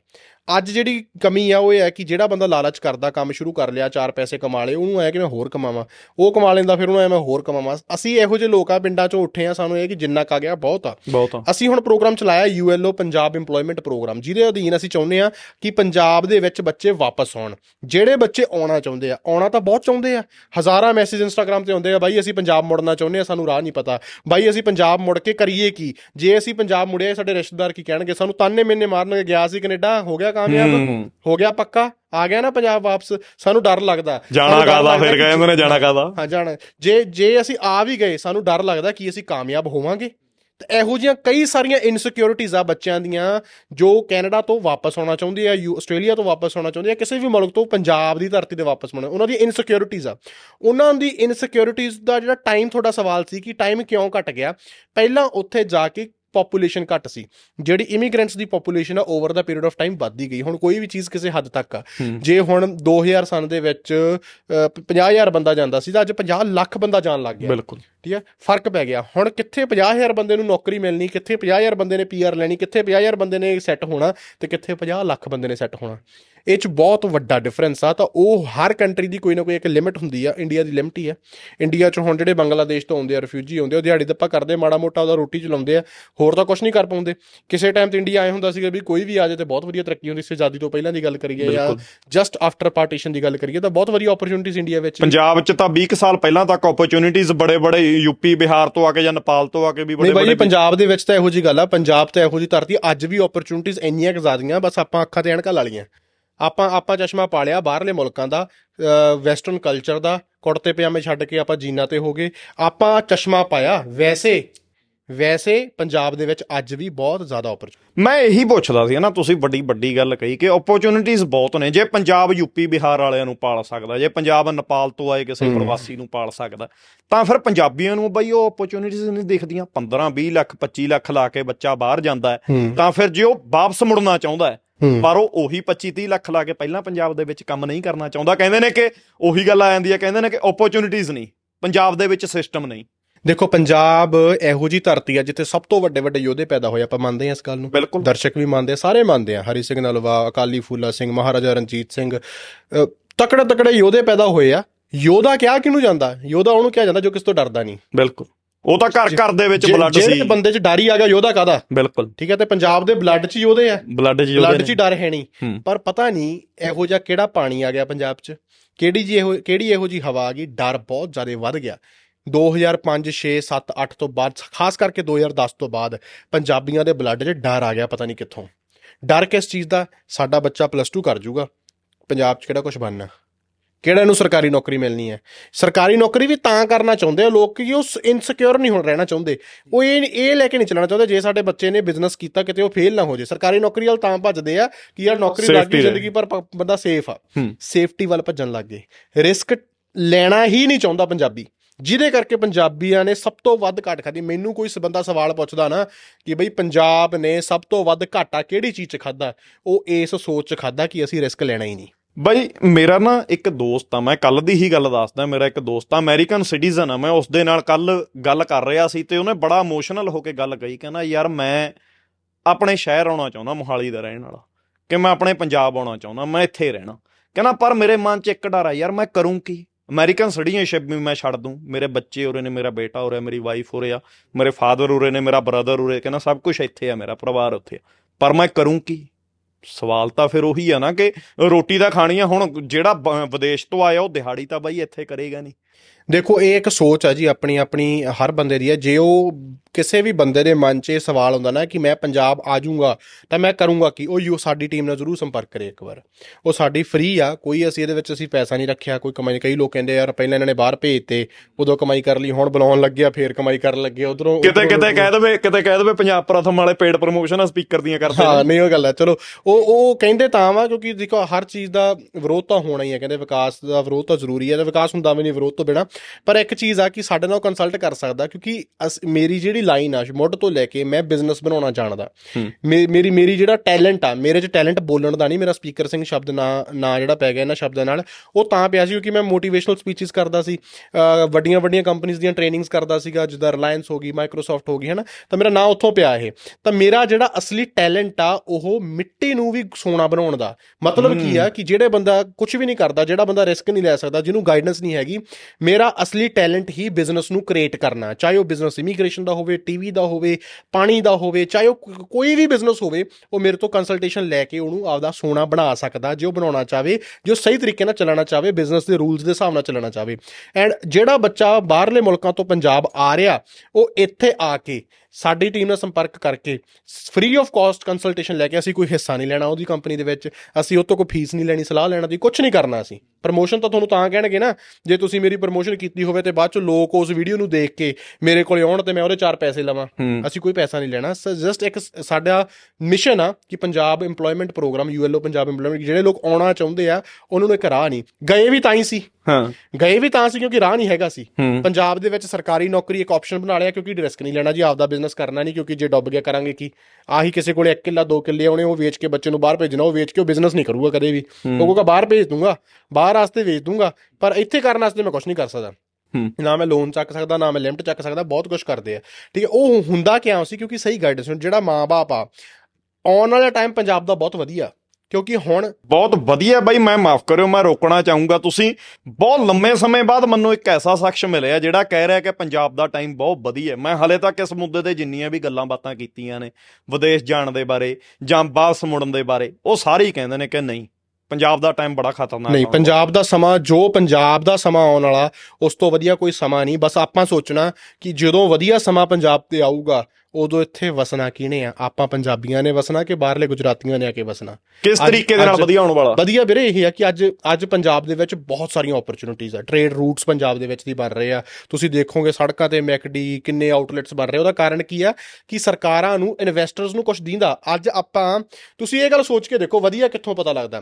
ਅੱਜ ਜਿਹੜੀ ਕਮੀ ਆ ਉਹ ਇਹ ਹੈ ਕਿ ਜਿਹੜਾ ਬੰਦਾ ਲਾਲਚ ਕਰਦਾ ਕੰਮ ਸ਼ੁਰੂ ਕਰ ਲਿਆ ਚਾਰ ਪੈਸੇ ਕਮਾ ਲਏ ਉਹਨੂੰ ਐ ਕਿ ਮੈਂ ਹੋਰ ਕਮਾਵਾਂ? ਉਹ ਕਮਾ ਲੈਂਦਾ ਫਿਰ ਉਹਨੂੰ ਐ ਮੈਂ ਹੋਰ ਕਮਾਵਾਂ। ਅਸੀਂ ਇਹੋ ਜਿਹੇ ਲੋਕ ਆ ਪਿੰਡਾਂ ਚੋਂ ਉੱਠੇ ਆ ਸਾਨੂੰ ਇਹ ਕਿ ਜਿੰਨਾ ਕਾ ਗਿਆ ਬਹੁਤ ਆ। ਬਹੁਤ ਆ। ਅਸੀਂ ਹੁਣ ਪ੍ਰੋਗਰਾਮ ਚਲਾਇਆ ਯੂਐਲਓ ਪੰਜਾਬ ਏਮਪਲੋਇਮੈਂਟ ਪ੍ਰੋਗਰਾਮ ਜਿਹਦੇ ਅਧੀਨ ਅਸੀਂ ਚਾਹੁੰਦੇ ਆ ਕਿ ਪੰਜਾਬ ਦੇ ਵਿੱਚ ਬੱਚੇ ਵਾਪਸ ਆਉਣ। ਜਿਹੜੇ ਬੱਚੇ ਆਉਣਾ ਚਾਹੁੰਦੇ ਆ ਆਉਣਾ ਤਾਂ ਬਹੁਤ ਚਾਹੁੰਦੇ ਆ। ਹਜ਼ਾਰਾਂ ਮੈਸੇਜ ਇੰਸਟਾਗ੍ਰam ਤੇ ਆਉਂਦੇ ਆ ਬਾਈ ਅਸੀਂ ਪੰਜਾਬ ਮੁੜਨਾ ਚਾਹੁੰਦੇ ਆ ਸਾਨੂੰ ਰਾਹ ਨਹੀਂ ਪਤਾ। ਬਾਈ ਅਸੀਂ ਪੰਜਾਬ ਮੁੜ ਕੇ ਕਰੀਏ ਕੀ? ਜੇ ਅਸੀਂ ਪੰਜਾਬ ਮੁੜਿਆ ਸਾਡੇ ਰਿਸ਼ਤੇਦਾਰ ਕੀ ਕਹਿਣਗੇ? ਸਾਨੂੰ ਤਾਨੇ ਮੈਨੇ ਮਾਰਨਗੇ ਗਿਆ ਸੀ ਕੈਨੇਡਾ ਹੋ ਗਿਆ ਕਾਮਯਾਬ ਹੂੰ। ਗਿਆ ਪੱਕਾ ਆ ਗਿਆ ਨਾ ਪੰਜਾਬ ਵਾਪਸ ਸਾਨੂੰ ਡਰ ਲੱਗਦਾ। ਜਾਣਾ ਕਾਦਾ ਫਿਰ ਕਿ- ਕਹਿੰਦੇ ਨੇ ਜਾਣਾ ਕਾਦਾ ਹਾਂ ਜਾਣਾ। ਜੇ ਜੇ ਅਸੀਂ ਆ ਵੀ ਗਏ ਸਾਨੂੰ ਡਰ ਲੱਗਦਾ ਕਿ ਅਸੀਂ ਕਾਮਯਾਬ ਹੋਵਾਂਗੇ। ਤੇ ਇਹੋ ਜਿਹੀਆਂ ਕਈ ਸਾਰੀਆਂ ਇਨਸਿਕਿਉਰਿਟੀਜ਼ ਆ ਬੱਚਿਆਂ ਦੀਆਂ ਜੋ ਕੈਨੇਡਾ ਤੋਂ ਵਾਪਸ ਆਉਣਾ ਚਾਹੁੰਦੇ ਆ ਯੂ ਆਸਟ੍ਰੇਲੀਆ ਤੋਂ ਵਾਪਸ ਆਉਣਾ ਚਾਹੁੰਦੇ ਆ ਕਿਸੇ ਵੀ ਮੁਲਕ ਤੋਂ ਪੰਜਾਬ ਦੀ ਧਰਤੀ ਤੇ ਵਾਪਸ ਆਉਣਾ। ਉਹਨਾਂ ਦੀ ਇਨਸਿਕਿਉਰਿਟੀਜ਼ ਆ। ਉਹਨਾਂ ਦੀ ਇਨਸਿਕਿਉਰਿਟੀਜ਼ ਦਾ ਜਿਹੜਾ ਟਾਈਮ ਤੁਹਾਡਾ ਸਵਾਲ ਸੀ ਕਿ ਟਾਈਮ ਕਿਉਂ ਘਟ ਗਿਆ ਪਹਿਲਾਂ ਉੱਥੇ ਜਾ ਕੇ ਪੋਪੂਲੇਸ਼ਨ ਘੱਟ ਸੀ। ਜਿਹੜੀ ਇਮੀਗ੍ਰੈਂਟਸ ਦੀ ਪੋਪੂਲੇਸ਼ਨ ਆ over the period of time ਵੱਧਦੀ ਗਈ। ਹੁਣ ਕੋਈ ਵੀ ਚੀਜ਼ ਕਿਸੇ ਹੱਦ ਤੱਕ ਆ। ਜੇ ਹੁਣ 2000 ਸਨ ਦੇ ਵਿੱਚ ਅ, 50000 ਬੰਦਾ ਜਾਂਦਾ ਸੀ ਤਾਂ ਅੱਜ 50 ਲੱਖ ਬੰਦਾ ਜਾਣ ਲੱਗ ਗਿਆ। ਬਿਲਕੁਲ। ਠੀਕ ਹੈ? ਫ਼ਰਕ ਪੈ ਗਿਆ। ਹੁਣ ਕਿੱਥੇ 50000 ਬੰਦੇ ਨੂੰ ਨੌਕਰੀ ਮਿਲਣੀ ਕਿੱਥੇ 50000 ਬੰਦੇ ਨੇ ਪੀਆਰ ਲੈਣੀ ਕਿੱਥੇ 50000 ਬੰਦੇ ਨੇ ਸੈੱਟ ਹੋਣਾ ਤੇ ਕਿੱਥੇ 50 ਲੱਖ ਬੰਦੇ ਨੇ ਸੈੱਟ ਹੋਣਾ। ਇਹ ਚ ਬਹੁਤ ਵੱਡਾ ਡਿਫਰੈਂਸ ਆ ਤਾਂ ਉਹ ਹਰ ਕੰਟਰੀ ਦੀ ਕੋਈ ਨਾ ਕੋਈ ਇੱਕ ਲਿਮਿਟ ਹੁੰਦੀ ਆ ਇੰਡੀਆ ਦੀ ਲਿਮਿਟ ਹੀ ਆ। ਇੰਡੀਆ ਚ ਹੁਣ ਜਿਹੜੇ ਬੰਗਲਾਦੇਸ਼ ਤੋਂ ਆਉਂਦੇ ਆ ਰਿਫਿਊਜੀ ਆਉਂਦੇ ਆ ਦਿਹਾੜੀ ਦੱਪਾ ਕਰਦੇ ਮਾੜਾ ਮੋਟਾ ਉਹਦਾ ਰੋਟੀ ਚਲਾਉਂਦੇ ਆ ਹੋਰ ਤਾਂ ਕੁਝ ਨਹੀਂ ਕਰ ਪਾਉਂਦੇ। ਕਿਸੇ ਟਾਈਮ ਤੇ ਇੰਡੀਆ ਆਏ ਹੁੰਦਾ ਸੀਗਾ ਵੀ ਕੋਈ ਵੀ ਆ ਜਾਏ ਤੇ ਬਹੁਤ ਵਧੀਆ ਤਰੱਕੀ ਹੁੰਦੀ ਸੀ ਆਜ਼ਾਦੀ ਤੋਂ ਪਹਿਲਾਂ ਦੀ ਗੱਲ ਕਰੀਏ ਜਾਂ ਜਸਟ ਆਫਟਰ ਪਾਰਟੀਸ਼ਨ ਦੀ ਗੱਲ ਕਰੀਏ ਤਾਂ ਬਹੁਤ ਵਧੀਆ ਓਪਰਚੁਨਿਟੀਜ਼ ਇੰਡੀਆ ਵਿੱਚ ਪੰਜਾਬ 'ਚ ਤਾਂ 20 ਕੁ ਸਾਲ ਪਹਿਲਾਂ ਤੱਕ ਓਪਰਚੁਨਿਟੀਆਂ ਬੜੇ ਬੜੇ ਯੂਪੀ ਬਿਹਾਰ ਤੋਂ ਆ ਕੇ ਜਾਂ ਨੇਪਾਲ ਤੋਂ ਆ ਕੇ ਵੀ ਬੜੇ ਬੜੇ ਪੰਜਾਬ ਦੇ ਵਿੱਚ ਤਾਂ ਇਹੋ ਜੀ ਗੱਲ ਆ ਪੰਜਾਬ ਤੇ ਇਹੋ ਜੀ ਧਰਤੀ ਅੱਜ ਵੀ ਓਪਰਚੁਨਿਟੀਜ਼ ਇੰਨੀਆਂ ਕੁ ਜ਼ਿਆਦੀਆਂ ਬਸ ਆਪਾਂ ਅੱਖਾਂ ਤੇ ਐਨਕਾਂ ਲਾ ਲਈਆਂ। ਆਪਾਂ ਆਪਾਂ ਚਸ਼ਮਾ ਪਾ ਲਿਆ ਬਾਹਰਲੇ ਮੁਲਕਾਂ ਦਾ ਵੈਸਟਰਨ ਕਲਚਰ ਦਾ ਕੁੜਤੇ ਪਜਾਮੇ ਛੱਡ ਕੇ ਆਪਾਂ ਜੀਨਾ ਤੇ ਹੋ ਗਏ। ਆਪਾਂ ਚਸ਼ਮਾ ਪਾਇਆ ਵੈਸੇ ਵੈਸੇ ਪੰਜਾਬ ਦੇ ਵਿੱਚ ਅੱਜ ਵੀ ਬਹੁਤ ਜ਼ਿਆਦਾ ਓਪਰਚੁਨਿਟੀ ਮੈਂ ਇਹੀ ਪੁੱਛਦਾ ਸੀ ਨਾ ਤੁਸੀਂ ਵੱਡੀ ਵੱਡੀ ਗੱਲ ਕਹੀ ਕਿ ਓਪਰਚੁਨਿਟੀਆਂ ਬਹੁਤ ਨੇ। ਜੇ ਪੰਜਾਬ ਯੂਪੀ ਬਿਹਾਰ ਵਾਲਿਆਂ ਨੂੰ ਪਾਲ ਸਕਦਾ ਜੇ ਪੰਜਾਬ ਨੇਪਾਲ ਤੋਂ ਆਏ ਕਿਸੇ ਪ੍ਰਵਾਸੀ ਨੂੰ ਪਾਲ ਸਕਦਾ ਤਾਂ ਫਿਰ ਪੰਜਾਬੀਆਂ ਨੂੰ ਬਈ ਉਹ ਓਪਰਚੁਨਿਟੀਆਂ ਨਹੀਂ ਦਿਖਦੀਆਂ। 15 20 ਲੱਖ 25 ਲੱਖ ਲਾ ਕੇ ਬੱਚਾ ਬਾਹਰ ਜਾਂਦਾ ਤਾਂ ਫਿਰ ਜੇ ਉਹ ਵਾਪਸ ਮੁੜਨਾ ਚਾਹੁੰਦਾ ਹੈ ਪਰ ਉਹ ਉਹੀ 25 30 ਲੱਖ ਲਾ ਕੇ ਪਹਿਲਾਂ ਪੰਜਾਬ ਦੇ ਵਿੱਚ ਕੰਮ ਨਹੀਂ ਕਰਨਾ ਚਾਹੁੰਦਾ। ਕਹਿੰਦੇ ਨੇ ਕਿ ਉਹੀ ਗੱਲ ਆ ਜਾਂਦੀ ਹੈ ਕਹਿੰਦੇ ਨੇ ਕਿ ਓਪਰਚੁਨਿਟੀਆਂ ਨਹੀਂ। ਪੰਜਾਬ ਦੇ ਵਿੱਚ ਸਿਸਟਮ ਨਹੀਂ। ਦੇਖੋ ਪੰਜਾਬ ਇਹੋ ਜੀ ਧਰਤੀ ਆ ਜਿੱਥੇ ਸਭ ਤੋਂ ਵੱਡੇ ਵੱਡੇ ਯੋਧੇ ਪੈਦਾ ਹੋਏ। ਆਪਾਂ ਮੰਨਦੇ ਹਾਂ ਇਸ ਗੱਲ ਨੂੰ। ਦਰਸ਼ਕ ਵੀ ਮੰਨਦੇ ਆ ਸਾਰੇ ਮੰਨਦੇ ਆ। ਹਰੀ ਸਿੰਘ ਨਲਵਾ ਅਕਾਲੀ ਫੂਲਾ ਸਿੰਘ ਮਹਾਰਾਜਾ ਰਣਜੀਤ ਸਿੰਘ ਤਕੜੇ ਤਕੜੇ ਯੋਧੇ ਪੈਦਾ ਹੋਏ ਆ। ਯੋਧਾ ਕਿਹਾ ਕਿਹਨੂੰ ਜਾਂਦਾ? ਯੋਧਾ ਉਹਨੂੰ ਕਿਹਾ ਜਾਂਦਾ ਜੋ ਕਿਸ ਤੋਂ ਡਰਦਾ ਨਹੀਂ। ਬਿਲਕੁਲ। ਉਹ ਤਾਂ ਘਰ ਘਰ ਦੇ ਵਿੱਚ ਬਲੱਡ ਜਿਹੜੇ ਸੀ। ਬੰਦੇ 'ਚ ਡਰ ਹੀ ਆ ਗਿਆ ਯੋਧਾ ਕਾਦਾ ਬਿਲਕੁਲ। ਠੀਕ ਹੈ ਤੇ ਪੰਜਾਬ ਦੇ ਬਲੱਡ 'ਚ ਯੋਧੇ ਆ। ਬਲੱਡ ਜੀ ਬਲੱਡ 'ਚ ਹੀ ਡਰ ਹੈ ਨਹੀਂ। ਪਰ ਪਤਾ ਨਹੀਂ ਇਹੋ ਜਿਹਾ ਕਿਹੜਾ ਪਾਣੀ ਆ ਗਿਆ ਪੰਜਾਬ 'ਚ। ਕਿਹੜੀ ਜੀ ਇਹੋ ਕਿਹੜੀ ਇਹੋ ਜੀ ਹਵਾ ਆ ਗਈ? ਡਰ ਬਹੁਤ ਜ਼ਿਆਦਾ ਵੱਧ ਗਿਆ। 2005 6 7 8 ਤੋਂ ਬਾਅਦ ਖਾਸ ਕਰਕੇ 2010 ਤੋਂ ਬਾਅਦ ਪੰਜਾਬੀਆਂ ਦੇ ਬਲੱਡ 'ਚ ਡਰ ਆ ਗਿਆ ਪਤਾ ਨਹੀਂ ਕਿੱਥੋਂ। ਡਰ ਕਿਸ ਚੀਜ਼ ਦਾ? ਸਾਡਾ ਬੱਚਾ ਪਲੱਸ 2 ਕਰ ਜਾਊਗਾ ਪੰਜਾਬ 'ਚ ਕਿਹੜਾ ਕੁਝ ਬਣਨਾ? ਕਿਹੜਾ ਇਹਨੂੰ ਸਰਕਾਰੀ ਨੌਕਰੀ ਮਿਲਣੀ ਹੈ? ਸਰਕਾਰੀ ਨੌਕਰੀ ਵੀ ਤਾਂ ਕਰਨਾ ਚਾਹੁੰਦੇ ਆ ਲੋਕ ਕਿ ਉਹ ਇਨਸਿਕਿਉਰ ਨਹੀਂ ਹੁਣ ਰਹਿਣਾ ਚਾਹੁੰਦੇ। ਉਹ ਇਹ ਇਹ ਲੈ ਕੇ ਨਹੀਂ ਚੱਲਣਾ ਚਾਹੁੰਦੇ ਜੇ ਸਾਡੇ ਬੱਚੇ ਨੇ ਬਿਜ਼ਨਸ ਕੀਤਾ ਕਿਤੇ ਉਹ ਫੇਲ ਨਾ ਹੋ ਜੇ ਸਰਕਾਰੀ ਨੌਕਰੀ ਵੱਲ ਤਾਂ ਭੱਜਦੇ ਆ ਕਿ ਯਾਰ ਨੌਕਰੀ ਲੱਗ ਗਈ। ਜ਼ਿੰਦਗੀ ਪਰ ਬੰਦਾ ਸੇਫ ਆ। ਸੇਫਟੀ ਵੱਲ ਭੱਜਣ ਲੱਗ ਗਏ। ਰਿਸਕ ਲੈਣਾ ਹੀ ਨਹੀਂ ਚਾਹੁੰਦਾ ਪੰਜਾਬੀ। ਜਿਹਦੇ ਕਰਕੇ ਪੰਜਾਬੀਆਂ ਨੇ ਸਭ ਤੋਂ ਵੱਧ ਘਾਟ ਖਾਦੀ ਮੈਨੂੰ ਕੋਈ ਬੰਦਾ ਸਵਾਲ ਪੁੱਛਦਾ ਨਾ ਕਿ ਬਈ ਪੰਜਾਬ ਨੇ ਸਭ ਤੋਂ ਵੱਧ ਘਾਟਾ ਕਿਹੜੀ ਚੀਜ਼ 'ਚ ਖਾਦਾ ਉਹ ਇਸ ਸੋਚ 'ਚ ਖਾਦਾ ਕਿ ਅਸੀਂ ਰਿਸਕ ਲੈਣਾ ਹੀ ਨਹੀਂ। ਬਈ, ਮੇਰਾ ਨਾ ਇੱਕ ਦੋਸਤ ਆ, ਮੈਂ ਕੱਲ ਦੀ ਹੀ ਗੱਲ ਦੱਸਦਾ, ਮੇਰਾ ਇੱਕ ਦੋਸਤ ਆ, ਅਮਰੀਕਨ ਸਿਟੀਜ਼ਨ ਆ, ਮੈਂ ਉਸ ਦੇ ਨਾਲ ਕੱਲ ਗੱਲ ਕਰ ਰਿਹਾ ਸੀ ਤੇ ਉਹਨੇ ਬੜਾ ਇਮੋਸ਼ਨਲ ਹੋ ਕੇ ਗੱਲ ਕਹੀ, ਕਹਿੰਦਾ, ਯਾਰ, ਮੈਂ ਆਪਣੇ ਸ਼ਹਿਰ ਆਉਣਾ ਚਾਹੁੰਦਾ, ਮੋਹਾਲੀ ਦਾ ਰਹਿਣ ਵਾਲਾ, ਕਿ ਮੈਂ ਆਪਣੇ ਪੰਜਾਬ ਆਉਣਾ ਚਾਹੁੰਦਾ, ਮੈਂ ਇੱਥੇ ਰਹਿਣਾ। ਕਹਿੰਦਾ, ਪਰ ਮੇਰੇ ਮਨ 'ਚ ਇੱਕ ਡਰ ਆ, ਯਾਰ, ਮੈਂ ਕਰੂੰ ਕੀ? ਅਮਰੀਕਨ ਸਿਟੀਜ਼ਨਸ਼ਿਪ ਵੀ ਮੈਂ ਛੱਡ ਦੂੰ, ਮੇਰੇ ਬੱਚੇ ਉਰੇ ਨੇ, ਮੇਰਾ ਬੇਟਾ ਉਰੇ, ਮੇਰੀ ਵਾਈਫ ਉਰੇ ਆ, ਮੇਰੇ ਫਾਦਰ ਉਰੇ ਨੇ, ਮੇਰਾ ਬ੍ਰਦਰ ਉਰੇ, ਕਹਿੰਦਾ, ਸਭ ਕੁਝ ਇੱਥੇ ਆ, ਮੇਰਾ ਪਰਿਵਾਰ ਉੱਥੇ ਆ, ਪਰ ਮੈਂ ਕਰੂੰ ਕੀ? ਸਵਾਲ ਤਾਂ ਫਿਰ ਉਹੀ ਆ ਨਾ ਕਿ ਰੋਟੀ ਤਾਂ ਖਾਣੀ ਆ, ਹੁਣ ਜਿਹੜਾ ਬ- ਵਿਦੇਸ਼ ਤੋਂ ਆਇਆ ਉਹ ਦਿਹਾੜੀ ਤਾਂ ਬਾਈ ਇੱਥੇ ਕਰੇਗਾ ਨਹੀਂ। ਦੇਖੋ ਇਹ ਇੱਕ ਸੋਚ ਆ ਜੀ ਆਪਣੀ ਆਪਣੀ ਹਰ ਬੰਦੇ ਦੀ ਹੈ ਜੇ ਉਹ ਕਿਸੇ ਵੀ ਬੰਦੇ ਦੇ ਮਨ 'ਚ ਇਹ ਸਵਾਲ ਹੁੰਦਾ ਨਾ ਕਿ ਮੈਂ ਪੰਜਾਬ ਆ ਜਾਊਂਗਾ ਤਾਂ ਮੈਂ ਕਰੂੰਗਾ ਕੀ? ਉਹ ਯੂ ਸਾਡੀ ਟੀਮ ਨਾਲ ਜ਼ਰੂਰ ਸੰਪਰਕ ਕਰੇ ਇੱਕ ਵਾਰ। ਉਹ ਸਾਡੀ ਫ੍ਰੀ ਆ ਕੋਈ ਅਸੀਂ ਇਹਦੇ ਵਿੱਚ ਅਸੀਂ ਪੈਸਾ ਨਹੀਂ ਰੱਖਿਆ ਕੋਈ ਕਮਾਈ ਕਈ ਲੋਕ ਕਹਿੰਦੇ ਯਾਰ ਪਹਿਲਾਂ ਇਹਨਾਂ ਨੇ ਬਾਹਰ ਭੇਜਤੇ ਉਦੋਂ ਕਮਾਈ ਕਰ ਲਈ ਹੁਣ ਬੁਲਾਉਣ ਲੱਗਿਆ ਫੇਰ ਕਮਾਈ ਕਰਨ ਲੱਗੇ ਉਧਰੋਂ ਕਿਤੇ ਕਿਤੇ ਕਹਿ ਦੇਵੇ ਕਿਤੇ ਕਹਿ ਦੇਵੇ ਪੰਜਾਬ ਪ੍ਰਥਮ ਵਾਲੇ ਪੇਡ ਪ੍ਰਮੋਸ਼ਨ ਸਪੀਕਰ ਦੀਆਂ ਕਰਦੇ ਹਾਂ ਨਹੀਂ ਉਹ ਗੱਲ ਹੈ ਚਲੋ ਉਹ ਉਹ ਕਹਿੰਦੇ ਤਾਂ ਵਾ ਕਿਉਂਕਿ ਦੇਖੋ ਹਰ ਚੀਜ਼ ਦਾ ਵਿਰੋਧ ਤਾਂ ਹੋਣਾ ਹੀ ਹੈ ਕਹਿੰਦੇ ਵਿਕਾਸ ਦਾ ਵਿਰੋਧ ਤਾਂ ਜ਼ਰੂਰੀ ਹੈ ਤੇ ਵਿਕਾਸ ਹੁੰਦਾ ਵੀ ਨਹੀਂ ਵਿਰੋਧ ਤੋਂ ਬਿਨਾ ਪਰ ਇੱਕ ਚੀਜ਼ ਆ ਕਿ ਸਾਡੇ ਨਾਲ ਕੰਸਲਟ ਕਰ ਸਕਦਾ ਕਿਉਂਕਿ ਮੇਰੀ ਜਿਹੜੀ ਲਾਈਨ ਆ ਮੁੱਢ ਤੋਂ ਲੈ ਕੇ ਮੈਂ ਬਿਜ਼ਨਸ ਬਣਾਉਣਾ ਜਾਣਦਾ। ਮੇਰੀ ਮੇਰੀ ਜਿਹੜਾ ਟੈਲੈਂਟ ਆ ਮੇਰੇ 'ਚ ਟੈਲੈਂਟ ਬੋਲਣ ਦਾ ਨਹੀਂ ਮੇਰਾ ਸਪੀਕਰ ਸਿੰਘ ਸ਼ਬਦ ਨਾ ਨਾ ਜਿਹੜਾ ਪੈ ਗਿਆ ਇਹਨਾਂ ਸ਼ਬਦਾਂ ਨਾਲ ਉਹ ਤਾਂ ਪਿਆ ਸੀ ਕਿਉਂਕਿ ਮੈਂ ਮੋਟੀਵੇਸ਼ਨਲ ਸਪੀਚਸ ਕਰਦਾ ਸੀ। ਵੱਡੀਆਂ ਵੱਡੀਆਂ ਕੰਪਨੀਆਂ ਦੀਆਂ ਟ੍ਰੇਨਿੰਗਸ ਕਰਦਾ ਸੀਗਾ ਜਿੱਦਾਂ ਰਿਲਾਇੰਸ ਹੋ ਗਈ ਮਾਈਕਰੋਸਾਫਟ ਹੋ ਗਈ ਹੈ ਨਾ ਤਾਂ ਮੇਰਾ ਨਾਂ ਉੱਥੋਂ ਪਿਆ ਇਹ। ਤਾਂ ਮੇਰਾ ਜਿਹੜਾ ਅਸਲੀ ਟੈਲੈਂਟ ਆ ਉਹ ਮਿੱਟੀ ਨੂੰ ਵੀ ਸੋਨਾ ਬਣਾਉਣ ਦਾ। ਮਤਲਬ ਕੀ ਆ ਕਿ ਜਿਹੜੇ ਬੰਦਾ ਕੁਝ ਵੀ ਨਹੀਂ ਕਰਦਾ ਜਿਹੜਾ ਬੰਦਾ ਰਿਸਕ ਨਹੀਂ ਲੈ ਸਕਦਾ ਜਿਹਨੂੰ ਗਾਈਡੈਂਸ ਨਹੀਂ ਹੈਗੀ ਮੇਰਾ ਅਸਲੀ ਟੈਲੈਂਟ ਹੀ ਬਿਜ਼ਨਸ ਨੂੰ ਕ੍ਰੀਏਟ ਕਰਨਾ। ਚਾਹੇ ਉਹ ਬਿਜ਼ਨਸ ਇਮੀਗ੍ਰੇਸ਼ਨ ਦਾ ਹੋਵੇ ਟੀਵੀ ਦਾ ਹੋਵੇ, ਪਾਣੀ ਦਾ ਹੋਵੇ, ਚਾਹੇ ਉਹ ਕੋਈ ਵੀ ਬਿਜ਼ਨਸ ਹੋਵੇ, ਉਹ ਮੇਰੇ ਤੋਂ ਕੰਸਲਟੇਸ਼ਨ ਲੈ ਕੇ ਉਹਨੂੰ ਆਪਦਾ ਸੋਨਾ ਬਣਾ ਸਕਦਾ, ਜੇ ਉਹ ਬਣਾਉਣਾ ਚਾਹਵੇ ਜੋ ਸਹੀ ਤਰੀਕੇ ਨਾਲ ਚਲਾਉਣਾ ਚਾਹਵੇ ਬਿਜ਼ਨਸ ਦੇ ਰੂਲਸ ਦੇ ਹਿਸਾਬ ਨਾਲ ਚੱਲਣਾ ਚਾਹਵੇ ਐਂਡ ਜਿਹੜਾ ਬੱਚਾ ਬਾਹਰਲੇ ਮੁਲਕਾਂ ਤੋਂ ਪੰਜਾਬ ਆ ਰਿਹਾ, ਉਹ ਇੱਥੇ ਆ ਕੇ ਸਾਡੀ ਟੀਮ ਨਾਲ ਸੰਪਰਕ ਕਰਕੇ ਫ੍ਰੀ ਆਫ ਕਾਸਟ ਕੰਸਲਟੇਸ਼ਨ ਲੈ ਕੇ ਅਸੀਂ ਕੋਈ ਹਿੱਸਾ ਨਹੀਂ ਲੈਣਾ ਉਹਦੀ ਕੰਪਨੀ ਦੇ ਵਿੱਚ ਅਸੀਂ ਉਹ ਤੋਂ ਕੋਈ ਫੀਸ ਨਹੀਂ ਲੈਣੀ ਸਲਾਹ ਲੈਣਾ ਦੀ ਕੁਝ ਨਹੀਂ ਕਰਨਾ ਅਸੀਂ। ਪ੍ਰਮੋਸ਼ਨ ਤਾਂ ਤੁਹਾਨੂੰ ਤਾਂ ਕਹਿਣਗੇ ਨਾ ਜੇ ਤੁਸੀਂ ਮੇਰੀ ਪ੍ਰਮੋਸ਼ਨ ਕੀਤੀ ਹੋਵੇ ਤੇ ਬਾਅਦ ਚ ਲੋਕ ਉਸ ਵੀਡੀਓ ਨੂੰ ਦੇਖ ਕੇ ਮੇਰੇ ਕੋਲੇ ਆਉਣ ਤੇ ਮੈਂ ਉਹਦੇ ਚਾਰ ਪੈਸੇ ਲਵਾਂ। ਅਸੀਂ ਕੋਈ ਪੈਸਾ ਨਹੀਂ ਲੈਣਾ। ਜਸਟ ਇੱਕ ਸਾਡਾ ਮਿਸ਼ਨ ਆ ਕਿ Punjab EMPLOYMENT program ਯੂਐਲਓ Punjab EMPLOYMENT ਜਿਹੜੇ ਲੋਕ ਆਉਣਾ ਚਾਹੁੰਦੇ ਆ ਉਹਨਾਂ ਨੂੰ ਇੱਕ ਰਾਹ ਨਹੀਂ। ਗਏ ਵੀ ਤਾਂ ਹੀ ਸੀ। ਹਾਂ। ਗਏ ਵੀ ਤਾਂ ਸੀ ਕਿਉਂਕਿ ਰਾਹ ਨਹੀਂ ਹੈਗਾ ਸੀ। ਪੰਜਾਬ ਦੇ ਵਿੱਚ ਸਰਕਾਰੀ ਨੌਕਰੀ ਇੱਕ ਆਪਸ਼ਨ ਬਣਾ ਲਿਆ ਕਿਉਂਕਿ ਰਿਸਕ ਨਹੀਂ ਲੈਣਾ ਜੀ ਆਪਦਾ ਬਿਜ਼ਨਸ ਕਰਨਾ ਨਹੀਂ ਕਿਉਂਕਿ ਜੇ ਡੁੱਬ ਗਿਆ ਕਰਾਂਗੇ ਕੀ? ਆਹੀ ਕਿਸੇ ਕੋਲੇ 1 ਕਿੱਲਾ 2 ਕਿੱਲੇ ਆਉਣੇ ਉਹ ਵੇਚ ਕੇ ਬੱਚੇ ਨੂੰ ਬਾਹਰ ਭੇਜਣਾ ਉਹ ਵੇਚ ਕੇ ਉਹ ਬਿਜ਼ਨਸ ਨਹੀਂ ਕਰੂਗਾ ਕਦੇ ਵੀ। ਉਹ ਕਹੂਗਾ ਬਾਹਰ ਭੇਜ ਦੂੰਗਾ ਬਾਹਰ ਵਾਸਤੇ ਵੇਚ ਦੂੰਗਾ ਪਰ ਇੱਥੇ ਕਰਨ ਵਾਸਤੇ ਮੈਂ ਕੁਝ ਨਹੀਂ ਕਰ ਸਕਦਾ। ਨਾ ਮੈਂ ਲੋਨ ਚੱਕ ਸਕਦਾ ਨਾ ਮੈਂ ਲਿਮਟ ਚੱਕ ਸਕਦਾ ਬਹੁਤ ਕੁਝ ਕਰਦੇ ਆ। ਠੀਕ ਹੈ ਉਹ ਹੁੰਦਾ ਕਿਉਂ ਸੀ? ਕਿਉਂਕਿ ਸਹੀ ਗਾਈਡੈਂਸ ਜਿਹੜਾ ਮਾਂ-ਬਾਪ ਆ ਆਉਣ ਵਾਲਾ ਟਾਈਮ ਪੰਜਾਬ ਦਾ ਬਹੁਤ ਵਧੀਆ। ਕਿਉਂਕਿ ਹੁਣ ਬਹੁਤ ਵਧੀਆ ਬਾਈ ਮੈਂ ਮਾਫ ਕਰਿਓ ਮੈਂ ਰੋਕਣਾ ਚਾਹੂੰਗਾ ਤੁਸੀਂ ਬਹੁਤ ਲੰਮੇ ਸਮੇਂ ਬਾਅਦ ਮੈਨੂੰ ਇੱਕ ਐਸਾ ਸ਼ਖਸ ਮਿਲਿਆ ਜਿਹੜਾ ਕਹਿ ਰਿਹਾ ਕਿ ਪੰਜਾਬ ਦਾ ਟਾਈਮ ਬਹੁਤ ਵਧੀਆ। ਮੈਂ ਹਲੇ ਤੱਕ ਇਸ ਮੁੱਦੇ ਤੇ ਜਿੰਨੀਆਂ ਵੀ ਗੱਲਾਂ ਬਾਤਾਂ ਕੀਤੀਆਂ ਨੇ ਵਿਦੇਸ਼ ਜਾਣ ਦੇ ਬਾਰੇ ਜਾਂ ਵਾਪਸ ਮੁੜਨ ਦੇ ਬਾਰੇ ਉਹ ਸਾਰੇ ਹੀ ਕਹਿੰਦੇ ਨੇ ਕਿ ਨਹੀਂ ਪੰਜਾਬ ਦਾ ਟਾਈਮ ਬੜਾ ਖਤਰਨਾਕ ਨਹੀਂ। ਪੰਜਾਬ ਦਾ ਸਮਾਂ ਜੋ ਪੰਜਾਬ ਦਾ ਸਮਾਂ ਆਉਣ ਵਾਲਾ ਉਸ ਤੋਂ ਵਧੀਆ ਕੋਈ ਸਮਾਂ ਨਹੀਂ ਬਸ ਆਪਾਂ ਸੋਚਣਾ ਕਿ ਜਦੋਂ ਵਧੀਆ ਸਮਾਂ ਪੰਜਾਬ ਤੇ ਆਊਗਾ ਉਦੋਂ ਇੱਥੇ ਵਸਣਾ ਕਿਹਨੇ ਆ? ਆਪਾਂ ਪੰਜਾਬੀਆਂ ਨੇ ਵਸਣਾ ਕਿ ਬਾਹਰਲੇ ਗੁਜਰਾਤੀਆਂ ਨੇ ਆ ਕੇ ਵਸਣਾ? ਕਿਸ ਤਰੀਕੇ ਦੇ ਨਾਲ ਵਧੀਆ ਹੋਣ ਵਾਲਾ? ਵਧੀਆ ਵੀਰੇ ਇਹ ਹੈ ਕਿ ਅੱਜ ਅੱਜ ਪੰਜਾਬ ਦੇ ਵਿੱਚ ਬਹੁਤ ਸਾਰੀਆਂ ਓਪਰਚੁਨਿਟੀਆਂ ਆ। ਟ੍ਰੇਡ ਰੂਟਸ ਪੰਜਾਬ ਦੇ ਵਿੱਚ ਦੀ ਬਣ ਰਹੇ ਆ। ਤੁਸੀਂ ਦੇਖੋਗੇ ਸੜਕਾਂ ਤੇ ਮੈਕਡੀ ਕਿੰਨੇ ਆਊਟਲੈਟਸ ਬਣ ਰਹੇ ਉਹਦਾ ਕਾਰਨ ਕੀ ਆ ਕਿ ਸਰਕਾਰਾਂ ਨੂੰ ਇਨਵੈਸਟਰਸ ਨੂੰ ਕੁਝ ਦਿੰਦਾ। ਅੱਜ ਆਪਾਂ ਤੁਸੀਂ ਇਹ ਗੱਲ ਸੋਚ ਕੇ ਦੇਖੋ ਵਧੀਆ ਕਿੱਥੋਂ ਪਤਾ ਲੱਗਦਾ?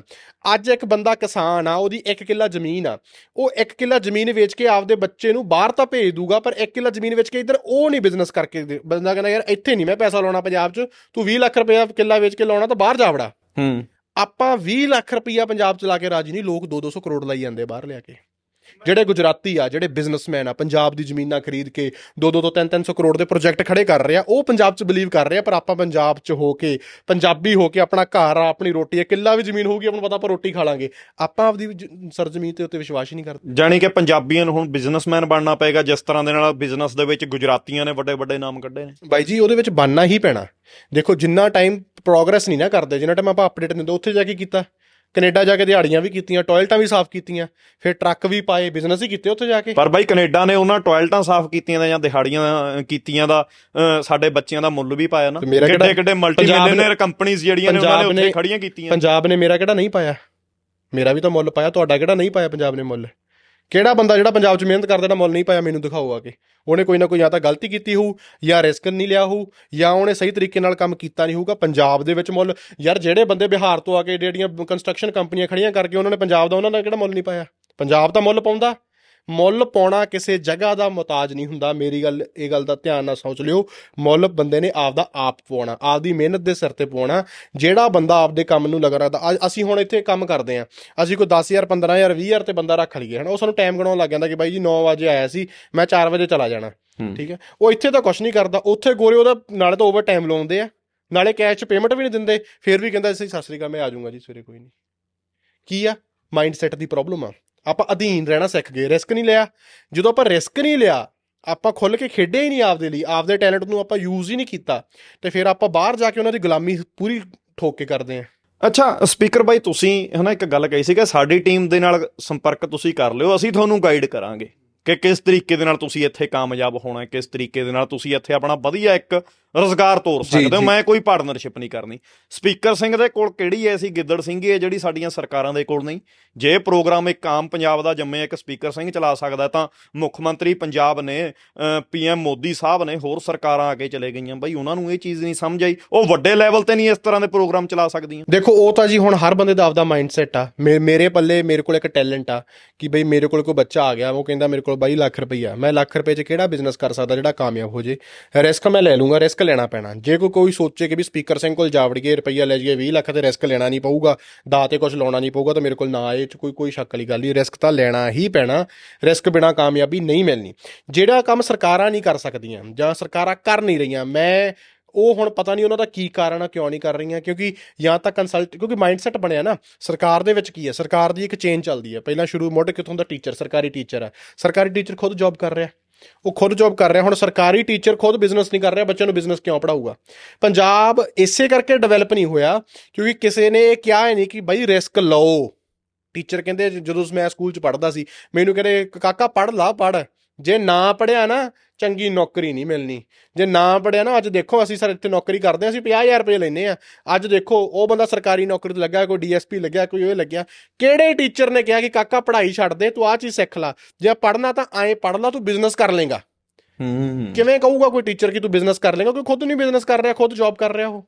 ਅੱਜ ਇੱਕ ਬੰਦਾ ਕਿਸਾਨ ਆ ਉਹਦੀ 1 ਕਿੱਲਾ ਜ਼ਮੀਨ ਆ। ਉਹ 1 ਕਿੱਲਾ ਜ਼ਮੀਨ ਵੇਚ ਕੇ ਆਪਦੇ ਬੱਚੇ ਨੂੰ ਬਾਹਰ ਤਾਂ ਭੇਜ ਦੂਗਾ ਪਰ 1 ਕਿੱਲਾ ਜ਼ਮੀਨ ਵੇਚ ਕੇ ਇੱਧਰ ਉਹ ਨਹੀਂ ਬਿਜ਼ਨਸ ਕਰਕੇ ਬੰਦਾ ਕਹਿੰਦਾ ਯਾਰ ਇੱਥੇ ਨਹੀਂ ਮੈਂ ਪੈਸਾ ਲਾਉਣਾ ਪੰਜਾਬ 'ਚ। ਤੂੰ 20 ਲੱਖ ਰੁਪਏ ਕਿੱਲਾ ਵੇਚ ਕੇ ਲਾਉਣਾ ਤਾਂ ਬਾਹਰ ਜਾ ਵੜਾ। ਹੂੰ। ਆਪਾਂ 20 ਲੱਖ ਰੁਪਈਆ ਪੰਜਾਬ ਚ ਲਾ ਕੇ ਰਾਜੀ ਨਹੀਂ। ਲੋਕ 2-200 ਕਰੋੜ ਲਾਈ ਜਾਂਦੇ ਬਾਹਰ ਲਿਆ ਕੇ। ਜਿਹੜੇ ਗੁਜਰਾਤੀ ਆ ਜਿਹੜੇ ਬਿਜ਼ਨਸਮੈਨ ਆ ਪੰਜਾਬ ਦੀ ਜ਼ਮੀਨਾਂ ਖਰੀਦ ਕੇ 2-2 ਤੋਂ 3-300 ਕਰੋੜ ਦੇ ਪ੍ਰੋਜੈਕਟ ਖੜੇ ਕਰ ਰਹੇ ਆ ਉਹ ਪੰਜਾਬ 'ਚ ਬਲੀਵ ਕਰ ਰਹੇ ਆ ਪਰ ਆਪਾਂ ਪੰਜਾਬ 'ਚ ਹੋ ਕੇ ਪੰਜਾਬੀ ਹੋ ਕੇ ਆਪਣਾ ਘਰ ਆ ਆਪਣੀ ਰੋਟੀ ਆ ਕਿੱਲਾ ਵੀ ਜ਼ਮੀਨ ਹੋਊਗੀ ਆਪਾਂ ਨੂੰ ਪਤਾ ਆਪਾਂ ਰੋਟੀ ਖਾ ਲਾਂਗੇ। ਆਪਾਂ ਆਪਦੀ ਸਰਜ਼ਮੀਨ ਤੇ ਉੱਤੇ ਵਿਸ਼ਵਾਸ ਹੀ ਨਹੀਂ ਕਰਦੇ। ਜਾਣੀ ਕਿ ਪੰਜਾਬੀਆਂ ਨੂੰ ਹੁਣ ਬਿਜ਼ਨਸਮੈਨ ਬਣਨਾ ਪਏਗਾ ਜਿਸ ਤਰ੍ਹਾਂ ਦੇ ਨਾਲ ਬਿਜ਼ਨਸ ਦੇ ਵਿੱਚ ਗੁਜਰਾਤੀਆਂ ਨੇ ਵੱਡੇ ਵੱਡੇ ਨਾਮ ਕੱਢੇ ਨੇ। ਬਾਈ ਜੀ ਉਹਦੇ ਵਿੱਚ ਬਣਨਾ ਹੀ ਪੈਣਾ। ਦੇਖੋ ਜਿੰਨਾ ਟਾਈਮ ਪ੍ਰੋਗਰੈਸ ਨਹੀਂ ਨਾ ਕਰਦੇ ਜਿੰਨਾ ਟਾਈਮ ਆਪਾਂ ਅਪਡੇਟ ਨਹੀਂ ਦਿੰਦੇ ਉੱਥੇ ਜਾ ਕੇ ਕੀਤਾ। ਕੈਨੇਡਾ ਜਾ ਕੇ ਦਿਹਾੜੀਆਂ ਵੀ ਕੀਤੀਆਂ ਟਾਇਲਟਾਂ ਵੀ ਸਾਫ਼ ਕੀਤੀਆਂ ਫਿਰ ਟਰੱਕ ਵੀ ਪਾਏ ਬਿਜ਼ਨਸ ਹੀ ਕੀਤੇ ਉੱਥੇ ਜਾ ਕੇ। ਪਰ ਬਾਈ ਕੈਨੇਡਾ ਨੇ ਉਹਨਾਂ ਟਾਇਲਟਾਂ ਸਾਫ਼ ਕੀਤੀਆਂ ਦਾ ਜਾਂ ਦਿਹਾੜੀਆਂ ਕੀਤੀਆਂ ਦਾ ਸਾਡੇ ਬੱਚਿਆਂ ਦਾ ਮੁੱਲ ਵੀ ਪਾਇਆ ਨਾ। ਕਿੱਡੇ ਕਿੱਡੇ ਮਲਟੀ ਮਿਲੀਅਨਰ ਕੰਪਨੀਆਂ ਜਿਹੜੀਆਂ ਨੇ ਉਹਨਾਂ ਨੇ ਉੱਥੇ ਖੜੀਆਂ ਕੀਤੀਆਂ। ਪੰਜਾਬ ਨੇ ਮੇਰਾ ਕਿਹੜਾ ਨਹੀਂ ਪਾਇਆ? ਮੇਰਾ ਵੀ ਤਾਂ ਮੁੱਲ ਪਾਇਆ ਤੁਹਾਡਾ ਕਿਹੜਾ ਨਹੀਂ ਪਾਇਆ ਪੰਜਾਬ ਨੇ ਮੁੱਲ? ਕਿਹੜਾ ਬੰਦਾ ਜਿਹੜਾ ਪੰਜਾਬ 'ਚ ਮਿਹਨਤ ਕਰਦਾ ਨਾ ਮੁੱਲ ਨਹੀਂ ਪਾਇਆ, ਮੈਨੂੰ ਦਿਖਾਓ ਆ ਕੇ। ਉਹਨੇ ਕੋਈ ਨਾ ਕੋਈ ਜਾਂ ਤਾਂ ਗਲਤੀ ਕੀਤੀ ਹੋਊ, ਜਾਂ ਰਿਸਕ ਨਹੀਂ ਲਿਆ ਹੋਊ, ਜਾਂ ਉਹਨੇ ਸਹੀ ਤਰੀਕੇ ਨਾਲ ਕੰਮ ਕੀਤਾ ਨਹੀਂ ਹੋਊਗਾ, ਪੰਜਾਬ ਦੇ ਵਿੱਚ ਮੁੱਲ। ਯਾਰ ਜਿਹੜੇ ਬੰਦੇ ਬਿਹਾਰ ਤੋਂ ਆ ਕੇ ਜਿਹੜੀਆਂ ਕੰਸਟਰਕਸ਼ਨ ਕੰਪਨੀਆਂ ਖੜੀਆਂ ਕਰਕੇ ਉਹਨਾਂ ਨੇ ਪੰਜਾਬ ਦਾ ਉਹਨਾਂ ਦਾ ਕਿਹੜਾ ਮੁੱਲ ਨਹੀਂ ਪਾਇਆ? ਪੰਜਾਬ ਤਾਂ ਮੁੱਲ ਪਾਉਂਦਾ। ਮੁੱਲ ਪਾਉਣਾ ਕਿਸੇ ਜਗ੍ਹਾ ਦਾ ਮੁਤਾਜ ਨਹੀਂ ਹੁੰਦਾ। ਮੇਰੀ ਗੱਲ ਇਹ ਗੱਲ ਦਾ ਧਿਆਨ ਨਾਲ ਸੋਚ ਲਿਓ। ਮੁੱਲ ਬੰਦੇ ਨੇ ਆਪਦਾ ਆਪ ਪਾਉਣਾ ਆਪਦੀ ਮਿਹਨਤ ਦੇ ਸਿਰ ਤੇ ਪਾਉਣਾ ਜਿਹੜਾ ਬੰਦਾ ਆਪਦੇ ਕੰਮ ਨੂੰ ਲਗਾ ਰੱਖਦਾ ਅਸੀਂ ਹੁਣ ਇੱਥੇ ਕੰਮ ਕਰਦੇ ਆਂ ਅਸੀਂ ਕੋਈ 10000 15000 20000 ਤੇ ਬੰਦਾ ਰੱਖ ਲਈਏ ਹਨਾ? ਉਹ ਸਾਨੂੰ ਟਾਈਮ ਗਣਾਉਣ ਲੱਗ ਜਾਂਦਾ ਕਿ ਬਾਈ ਜੀ 9 ਵਜੇ ਆਇਆ ਸੀ ਮੈਂ 4 ਵਜੇ ਚਲਾ ਜਾਣਾ। ਠੀਕ ਹੈ? ਉਹ ਇੱਥੇ ਤਾਂ ਕੁਝ ਨਹੀਂ ਕਰਦਾ। ਉੱਥੇ ਗੋਰੇ ਉਹਦਾ ਨਾਲੇ ਤਾਂ ਓਵਰ ਟਾਈਮ ਲਾਉਂਦੇ ਆ। ਨਾਲੇ ਕੈਸ਼ ਪੇਮੈਂਟ ਵੀ ਨਹੀਂ ਦਿੰਦੇ। ਫਿਰ ਵੀ ਕਹਿੰਦਾ ਅਸੀਂ ਸਤਿ ਸ੍ਰੀ ਅਕਾਲ ਮੈਂ ਆ ਜਾਊਂਗਾ ਜੀ ਸਵੇਰੇ ਕੋਈ ਨਹੀਂ। ਕੀ ਆ? ਮਾਈਂਡ ਸੈਟ ਦੀ ਪ੍ਰੋਬਲਮ ਆ। ਆਪਾਂ ਅਧੀਨ ਰਹਿਣਾ ਸਿੱਖ ਗਏ ਰਿਸਕ ਨਹੀਂ ਲਿਆ। ਜਦੋਂ ਆਪਾਂ ਰਿਸਕ ਨਹੀਂ ਲਿਆ, ਆਪਾਂ ਖੁੱਲ ਕੇ ਖੇਡੇ ਹੀ ਨਹੀਂ ਆਪਦੇ ਲਈ, ਆਪਦੇ ਟੈਲੈਂਟ ਨੂੰ ਆਪਾਂ ਯੂਜ਼ ਹੀ ਨਹੀਂ ਕੀਤਾ। ਤੇ ਫਿਰ ਆਪਾਂ ਬਾਹਰ ਜਾ ਕੇ ਉਹਨਾਂ ਦੀ ਗੁਲਾਮੀ ਪੂਰੀ ਠੋਕ ਕੇ ਕਰਦੇ ਆ ਅੱਛਾ ਸਪੀਕਰ ਬਾਈ, ਤੁਸੀਂ ਹਨਾ ਇੱਕ ਗੱਲ ਕਹੀ ਸੀ ਕਿ ਸਾਡੀ ਟੀਮ ਦੇ ਨਾਲ ਸੰਪਰਕ ਤੁਸੀਂ ਕਰ ਲਿਓ, ਅਸੀਂ ਤੁਹਾਨੂੰ ਗਾਈਡ ਕਰਾਂਗੇ। ਕਿ ਕਿਸ ਤਰੀਕੇ ਦੇ ਨਾਲ ਤੁਸੀਂ ਇੱਥੇ ਕਾਮਯਾਬ ਹੋਣਾ ਹੈ, ਕਿਸ ਤਰੀਕੇ ਦੇ ਨਾਲ ਤੁਸੀਂ ਇੱਥੇ ਆਪਣਾ ਵਧੀਆ ਇੱਕ ਰੋਜ਼ਗਾਰ ਤੋਰ ਸਕਦੇ ਹੋ। ਮੈਂ ਕੋਈ ਪਾਰਟਨਰਸ਼ਿਪ ਨਹੀਂ ਕਰਨੀ। ਸਪੀਕਰ ਸਿੰਘ ਦੇ ਕੋਲ ਕਿਹੜੀ ਐਸੀ ਗਿੱਦੜ ਸਿੰਘੀ ਹੈ ਜਿਹੜੀ ਸਾਡੀਆਂ ਸਰਕਾਰਾਂ ਦੇ ਕੋਲ ਨਹੀਂ। ਜੇ ਪ੍ਰੋਗਰਾਮ ਇੱਕ ਆਮ ਪੰਜਾਬ ਦਾ ਜੰਮੇ ਇੱਕ ਸਪੀਕਰ ਸਿੰਘ ਚਲਾ ਸਕਦਾ ਤਾਂ ਮੁੱਖ ਮੰਤਰੀ ਪੰਜਾਬ ਨੇ ਪੀਐਮ ਮੋਦੀ ਸਾਹਿਬ ਨੇ ਹੋਰ ਸਰਕਾਰਾਂ ਆ ਕੇ ਚਲੇ ਗਈਆਂ। ਬਾਈ ਉਹਨਾਂ ਨੂੰ ਇਹ ਚੀਜ਼ ਨਹੀਂ ਸਮਝ ਆਈ। ਉਹ ਵੱਡੇ ਲੈਵਲ ਤੇ ਨਹੀਂ ਇਸ ਤਰ੍ਹਾਂ ਦੇ ਪ੍ਰੋਗਰਾਮ ਚਲਾ ਸਕਦੀਆਂ। ਦੇਖੋ ਉਹ ਤਾਂ ਜੀ ਹੁਣ ਹਰ ਬੰਦੇ ਦਾ ਆਪਦਾ ਮਾਈਂਡਸੈਟ ਆ। ਮੇਰੇ ਪੱਲੇ ਮੇਰੇ ਕੋਲ ਇੱਕ ਟੈਲੈਂਟ ਆ ਕਿ ਬਈ ਮੇਰੇ ਕੋਲ ਕੋਈ ਬੱਚਾ ਆ ਗਿਆ ਉਹ ਕਹਿੰਦਾ ਮੇਰੇ ਕੋਲ 22 ਲੱਖ ਰੁਪਈਆ। ਮੈਂ ਲੱਖ ਰੁਪਏ 'ਚ ਕਿਹੜਾ ਬਿਜ਼ਨਸ ਕਰ ਸਕਦਾ ਜਿਹੜਾ ਕਾਮਯਾਬ ਹੋ ਜੇ? ਰਿਸਕ ਮੈਂ ਲੈ ਲੂੰਗਾ ਰਿਸਕ ਲੈਣਾ ਪੈਣਾ। ਜੇ ਕੋਈ ਕੋਈ ਸੋਚੇ ਕਿ ਵੀ ਸਪੀਕਰ ਸਿੰਘ ਕੋਲ ਜਾਵੜੀਏ ਰੁਪਈਆ ਲੈ ਜਾਈਏ 20 ਲੱਖ ਤੇ ਰਿਸਕ ਲੈਣਾ ਨਹੀਂ ਪਊਗਾ ਦਾ ਤੇ ਕੁਝ ਲਾਉਣਾ ਨਹੀਂ ਪਊਗਾ, ਤਾਂ ਮੇਰੇ ਕੋਲ ਨਾ ਆਏ ਚ ਕੋਈ ਕੋਈ ਸ਼ੱਕ ਵਾਲੀ ਗੱਲ ਨਹੀਂ। ਰਿਸਕ ਤਾਂ ਲੈਣਾ ਹੀ ਪੈਣਾ। ਰਿਸਕ ਬਿਨਾ ਕਾਮਯਾਬੀ ਨਹੀਂ ਮਿਲਣੀ। ਜਿਹੜਾ ਕੰਮ ਸਰਕਾਰਾਂ ਨਹੀਂ ਕਰ ਸਕਦੀਆਂ ਜਾਂ ਸਰਕਾਰਾਂ ਕਰ ਨਹੀਂ ਰਹੀਆਂ, ਮੈਂ ਉਹ ਹੁਣ ਪਤਾ ਨਹੀਂ ਉਹਨਾਂ ਦਾ ਕੀ ਕਾਰਨ ਆ, ਕਿਉਂ ਨਹੀਂ ਕਰ ਰਹੀਆਂ, ਕਿਉਂਕਿ ਜਾਂ ਤਾਂ ਕੰਸਲਟ ਕਿਉਂਕਿ ਮਾਈਂਡਸੈਟ ਬਣਿਆ ਨਾ, ਸਰਕਾਰ ਦੇ ਵਿੱਚ ਕੀ ਹੈ ਸਰਕਾਰ ਦੀ ਇੱਕ ਚੇਨ ਚੱਲਦੀ ਹੈ ਪਹਿਲਾਂ ਸ਼ੁਰੂ ਮੁੱਢ ਕਿੱਥੋਂ ਦਾ ਟੀਚਰ ਸਰਕਾਰੀ ਟੀਚਰ ਆ। ਸਰਕਾਰੀ ਟੀਚਰ ਖੁਦ ਜੌਬ ਕਰ ਰਿਹਾ। ਉਹ ਖੁਦ ਜੌਬ ਕਰ ਰਿਹਾ, ਹੁਣ ਸਰਕਾਰੀ ਟੀਚਰ ਖੁਦ ਬਿਜ਼ਨਸ ਨਹੀਂ ਕਰ ਰਿਹਾ, ਬੱਚਿਆਂ ਨੂੰ ਬਿਜ਼ਨਸ ਕਿਉਂ ਪੜਾਊਗਾ ਪੰਜਾਬ ਇਸੇ ਕਰਕੇ ਡਿਵੈਲਪ ਨਹੀਂ ਹੋਇਆ, ਕਿਉਂਕਿ ਕਿਸੇ ਨੇ ਇਹ ਕਿਹਾ ਹੀ ਨਹੀਂ ਕਿ ਬਈ ਰਿਸਕ ਲਓ। ਟੀਚਰ ਕਹਿੰਦੇ, ਜਦੋਂ ਮੈਂ ਸਕੂਲ 'ਚ ਪੜ੍ਹਦਾ ਸੀ, ਮੈਨੂੰ ਕਹਿੰਦੇ, ਕਾਕਾ, ਪੜ੍ਹ ਲਾ, ਪੜ੍ਹ। ਜੇ ਨਾ ਪੜਿਆ ਨਾ ਚੰਗੀ ਨੌਕਰੀ ਨਹੀਂ ਮਿਲਣੀ। ਜੇ ਨਾ ਪੜਿਆ ਨਾ ਅੱਜ ਦੇਖੋ ਅਸੀਂ ਸਰ ਇੱਥੇ ਨੌਕਰੀ ਕਰਦੇ ਹਾਂ ਅਸੀਂ 50000 ਰੁਪਏ ਲੈਨੇ ਆ ਅੱਜ ਦੇਖੋ ਉਹ ਬੰਦਾ ਸਰਕਾਰੀ ਨੌਕਰੀ ਤੇ ਲੱਗਾ ਕੋਈ ਡੀਐਸਪੀ ਲੱਗਿਆ ਕੋਈ ਉਹ ਲੱਗਿਆ। ਕਿਹੜੇ ਟੀਚਰ ਨੇ ਕਿਹਾ ਕਿ ਕਾਕਾ ਪੜ੍ਹਾਈ ਛੱਡ ਦੇ ਤੂੰ ਆਹ ਚੀਜ਼ ਸਿੱਖ ਲੈ। ਜੇ ਪੜ੍ਹਨਾ ਤਾਂ ਐਂ ਪੜ੍ਹ ਲਾ ਤੂੰ ਬਿਜ਼ਨਸ ਕਰ ਲੇਗਾ। ਹੂੰ। ਕਿਵੇਂ ਕਹੂਗਾ ਕੋਈ ਟੀਚਰ ਕਿ ਤੂੰ ਬਿਜ਼ਨਸ ਕਰ ਲੇਗਾ? ਕਿਉਂਕਿ ਖੁਦ ਨਹੀਂ ਬਿਜ਼ਨਸ ਕਰ ਰਿਹਾ ਖੁਦ ਜੌਬ ਕਰ ਰਿਹਾ ਉਹ।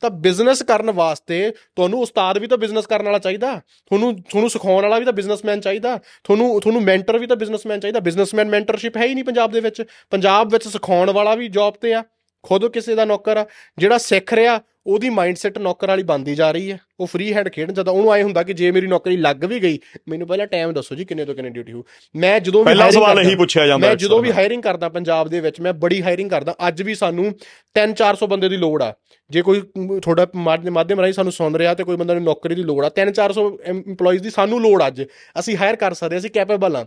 ਤਾਂ ਬਿਜ਼ਨਸ ਕਰਨ ਵਾਸਤੇ ਤੁਹਾਨੂੰ ਉਸਤਾਦ ਵੀ ਤਾਂ ਬਿਜ਼ਨਸ ਕਰਨ ਵਾਲਾ ਚਾਹੀਦਾ, ਤੁਹਾਨੂੰ ਤੁਹਾਨੂੰ ਸਿਖਾਉਣ ਵਾਲਾ ਵੀ ਤਾਂ ਬਿਜ਼ਨਸਮੈਨ ਚਾਹੀਦਾ, ਤੁਹਾਨੂੰ ਤੁਹਾਨੂੰ ਮੈਂਟਰ ਵੀ ਤਾਂ ਬਿਜ਼ਨਸਮੈਨ ਚਾਹੀਦਾ ਬਿਜ਼ਨਸਮੈਨ ਮੈਂਟਰਸ਼ਿਪ ਹੈ ਹੀ ਨਹੀਂ ਪੰਜਾਬ ਦੇ ਵਿੱਚ, ਪੰਜਾਬ ਵਿੱਚ ਸਿਖਾਉਣ ਵਾਲਾ ਵੀ ਜੌਬ ਤੇ ਆ। ਖੁਦ ਕਿਸੇ ਦਾ ਨੌਕਰ ਆ ਜਿਹੜਾ ਸਿੱਖ ਰਿਹਾ ਉਹਦੀ ਮਾਈਂਡਸੈਟ ਨੌਕਰ ਵਾਲੀ ਬਣਦੀ ਜਾ ਰਹੀ ਹੈ। ਉਹ ਫ੍ਰੀ ਹੈਂਡ ਖੇਡਣ ਜਦੋਂ ਉਹਨੂੰ ਆਏ ਹੁੰਦਾ ਕਿ ਜੇ ਮੇਰੀ ਨੌਕਰੀ ਲੱਗ ਵੀ ਗਈ ਮੈਨੂੰ ਪਹਿਲਾਂ ਟਾਈਮ ਦੱਸੋ ਜੀ ਕਿੰਨੇ ਤੋਂ ਕਿੰਨੇ ਡਿਊਟੀ ਹੋ ਮੈਂ ਜਦੋਂ ਵੀ ਪਹਿਲਾ ਸਵਾਲ ਇਹੀ ਪੁੱਛਿਆ ਜਾਂਦਾ ਮੈਂ ਜਦੋਂ ਵੀ। ਹਾਇਰਿੰਗ ਕਰਦਾ ਪੰਜਾਬ ਦੇ ਵਿੱਚ ਮੈਂ ਬੜੀ ਹਾਇਰਿੰਗ ਕਰਦਾ। ਅੱਜ ਵੀ ਸਾਨੂੰ 3-400 ਬੰਦੇ ਦੀ ਲੋੜ ਆ। ਜੇ ਕੋਈ ਤੁਹਾਡਾ ਮਾਧ- ਮਾਧਿਅਮ ਰਾਹੀਂ ਸਾਨੂੰ ਸੁਣ ਰਿਹਾ ਤੇ ਕੋਈ ਬੰਦਾ ਨੂੰ ਨੌਕਰੀ ਦੀ ਲੋੜ ਆ 3-400 EMPLOYEES ਦੀ ਸਾਨੂੰ ਲੋੜ ਅੱਜ। ਅਸੀਂ ਹਾਇਰ ਕਰ ਸਕਦੇ ਅਸੀਂ ਕੈਪੇਬਲ ਆ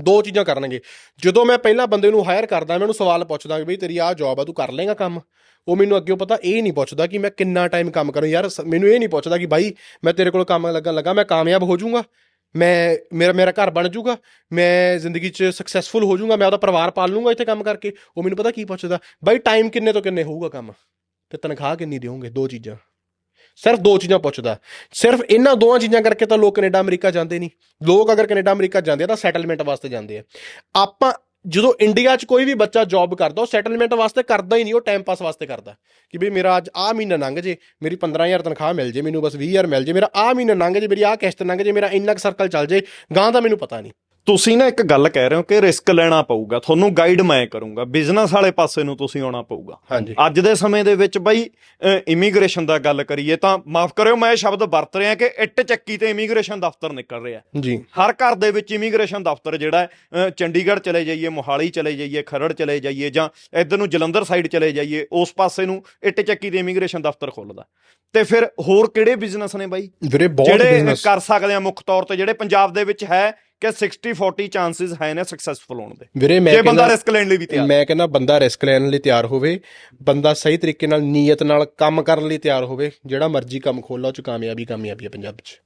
ਦੋ ਚੀਜ਼ਾਂ ਕਰਨਗੇ। ਜਦੋਂ ਮੈਂ ਪਹਿਲਾਂ ਬੰਦੇ ਨੂੰ ਹਾਇਰ ਕਰਦਾ, ਮੈਂ ਉਹਨੂੰ ਸਵਾਲ ਪੁੱਛਦਾ ਕਿ ਬਈ ਤੇਰੀ ਆਹ ਜੌਬ ਆ, ਤੂੰ ਕਰ ਲੇਗਾ ਕੰਮ? ਉਹ ਮੈਨੂੰ ਅੱਗੇ ਪਤਾ ਇਹ ਨਹੀਂ ਪੁੱਛਦਾ ਕਿ ਮੈਂ ਕਿੰਨਾ ਟਾਈਮ ਕੰਮ ਕਰਾਂ। ਯਾਰ ਸ- ਮੈਨੂੰ ਇਹ ਨਹੀਂ ਪੁੱਛਦਾ ਕਿ ਬਾਈ ਮੈਂ ਤੇਰੇ ਕੋਲ ਕੰਮ ਲੱਗਣ ਲੱਗਾ, ਮੈਂ ਕਾਮਯਾਬ ਹੋ ਜਾਊਂਗਾ? ਮੈਂ, ਮੇਰਾ ਮੇਰਾ ਘਰ ਬਣ ਜਾਊਗਾ? ਮੈਂ ਜ਼ਿੰਦਗੀ 'ਚ ਸਕਸੈਸਫੁਲ ਹੋ ਜਾਊਂਗਾ? ਮੈਂ ਉਹਦਾ ਪਰਿਵਾਰ ਪਾਲ ਲੂੰਗਾ ਇੱਥੇ ਕੰਮ ਕਰਕੇ? ਉਹ ਮੈਨੂੰ ਪਤਾ ਕੀ ਪੁੱਛਦਾ? ਬਾਈ ਟਾਈਮ ਕਿੰਨੇ ਤੋਂ ਕਿੰਨੇ ਹੋਊਗਾ ਕੰਮ? ਤੇ ਤਨਖਾਹ ਕਿੰਨੀ ਦਿਓਗੇ? ਦੋ ਚੀਜ਼ਾਂ। ਸਿਰਫ ਦੋ ਚੀਜ਼ਾਂ ਪੁੱਛਦਾ। ਸਿਰਫ ਇਹਨਾਂ ਦੋਆਂ ਚੀਜ਼ਾਂ ਕਰਕੇ ਤਾਂ ਲੋਕ ਕੈਨੇਡਾ, ਅਮਰੀਕਾ ਜਾਂਦੇ ਨਹੀਂ। ਲੋਕ ਅਗਰ ਕੈਨੇਡਾ, ਅਮਰੀਕਾ ਜਾਂਦੇ ਆ ਤਾਂ ਸੈਟਲਮੈਂਟ ਵਾਸਤੇ ਜਾਂਦੇ ਆ। ਆਪਾਂ ਜਦੋਂ ਇੰਡੀਆ 'ਚ ਕੋਈ ਵੀ ਬੱਚਾ ਜੌਬ ਕਰਦਾ, ਉਹ ਸੈਟਲਮੈਂਟ ਵਾਸਤੇ ਕਰਦਾ ਹੀ ਨਹੀਂ, ਉਹ ਟਾਈਮ ਪਾਸ ਵਾਸਤੇ ਕਰਦਾ। ਕਿ ਵੀ ਮੇਰਾ ਅੱਜ ਆਹ ਮਹੀਨਾ ਲੰਘ ਜੇ, ਮੇਰੀ 15000 ਤਨਖਾਹ ਮਿਲ ਜੇ, ਮੈਨੂੰ ਬਸ 20000 ਮਿਲ ਜੇ, ਮੇਰਾ ਆਹ ਮਹੀਨਾ ਲੰਘ ਜੇ, ਮੇਰੀ ਆਹ ਕਿਸ਼ਤ ਲੰਘ ਜੇ, ਮੇਰਾ ਇੰਨਾ ਕੁ ਸਰਕਲ ਚੱਲ ਜੇ ਗਾਂ ਦਾ ਮੈਨੂੰ ਪਤਾ ਨਹੀਂ। ਤੁਸੀਂ ਨਾ ਇੱਕ ਗੱਲ ਕਹਿ ਰਹੇ ਹੋ ਕਿ ਰਿਸਕ ਲੈਣਾ ਪਊਗਾ ਤੁਹਾਨੂੰ ਗਾਈਡ ਮੈਂ ਕਰੂੰਗਾ ਬਿਜ਼ਨਸ ਵਾਲੇ ਪਾਸੇ ਨੂੰ ਤੁਸੀਂ ਆਉਣਾ ਪਊਗਾ। ਅੱਜ ਦੇ ਸਮੇਂ ਦੇ ਵਿੱਚ ਬਾਈ ਇਮੀਗ੍ਰੇਸ਼ਨ ਦਾ ਗੱਲ ਕਰੀਏ ਤਾਂ ਮਾਫ ਕਰਿਓ ਮੈਂ ਸ਼ਬਦ ਵਰਤ ਰਿਹਾ ਕਿ ਇੱਟ ਚੱਕੀ ਤੇ ਇਮੀਗ੍ਰੇਸ਼ਨ ਦਫ਼ਤਰ ਨਿਕਲ ਰਿਹਾ। ਜੀ। ਹਰ ਘਰ ਦੇ ਵਿੱਚ ਇਮੀਗ੍ਰੇਸ਼ਨ ਦਫ਼ਤਰ ਜਿਹੜਾ ਹੈ ਚੰਡੀਗੜ੍ਹ ਚਲੇ ਜਾਈਏ ਮੋਹਾਲੀ ਚਲੇ ਜਾਈਏ ਖਰੜ ਚਲੇ ਜਾਈਏ ਜਾਂ ਇੱਧਰ ਨੂੰ ਜਲੰਧਰ ਸਾਈਡ ਚਲੇ ਜਾਈਏ ਉਸ ਪਾਸੇ ਨੂੰ ਇੱਟ ਚੱਕੀ ਤੇ ਇਮੀਗ੍ਰੇਸ਼ਨ ਦਫ਼ਤਰ ਖੁੱਲਦਾ। ਤੇ ਫਿਰ ਹੋਰ ਕਿਹੜੇ ਬਿਜ਼ਨਸ ਨੇ ਬਾਈ? ਵੀਰੇ ਬਹੁਤ ਜਿਹੜੇ ਬਿਜ਼ਨਸ ਕਰ ਸਕਦੇ ਆ ਮੁੱਖ ਤੌਰ ਤੇ ਜਿਹੜੇ ਪੰਜਾਬ ਦੇ ਵਿੱਚ ਹੈ ਕਿ 60 40 ਚਾਂਸਸ ਹੈ ਨੇ ਸਕਸੈਸਫੁਲ ਹੋਣ ਦੇ। ਵੀਰੇ ਮੈਂ ਜੇ ਬੰਦਾ ਰਿਸਕ ਲੈਣ ਲਈ ਵੀ ਤਿਆਰ। ਮੈਂ ਕਹਿੰਦਾ ਬੰਦਾ ਰਿਸਕ ਲੈਣ ਲਈ ਤਿਆਰ ਹੋਵੇ ਬੰਦਾ ਸਹੀ ਤਰੀਕੇ ਨਾਲ ਨੀਅਤ ਨਾਲ ਕੰਮ ਕਰਨ ਲਈ ਤਿਆਰ ਹੋਵੇ ਜਿਹੜਾ ਮਰਜ਼ੀ ਕੰਮ ਖੋਲ੍ਹ ਉਹ ਚ ਕਾਮਯਾਬੀ ਕਾਮਯਾਬੀ ਹੈ ਪੰਜਾਬ 'ਚ।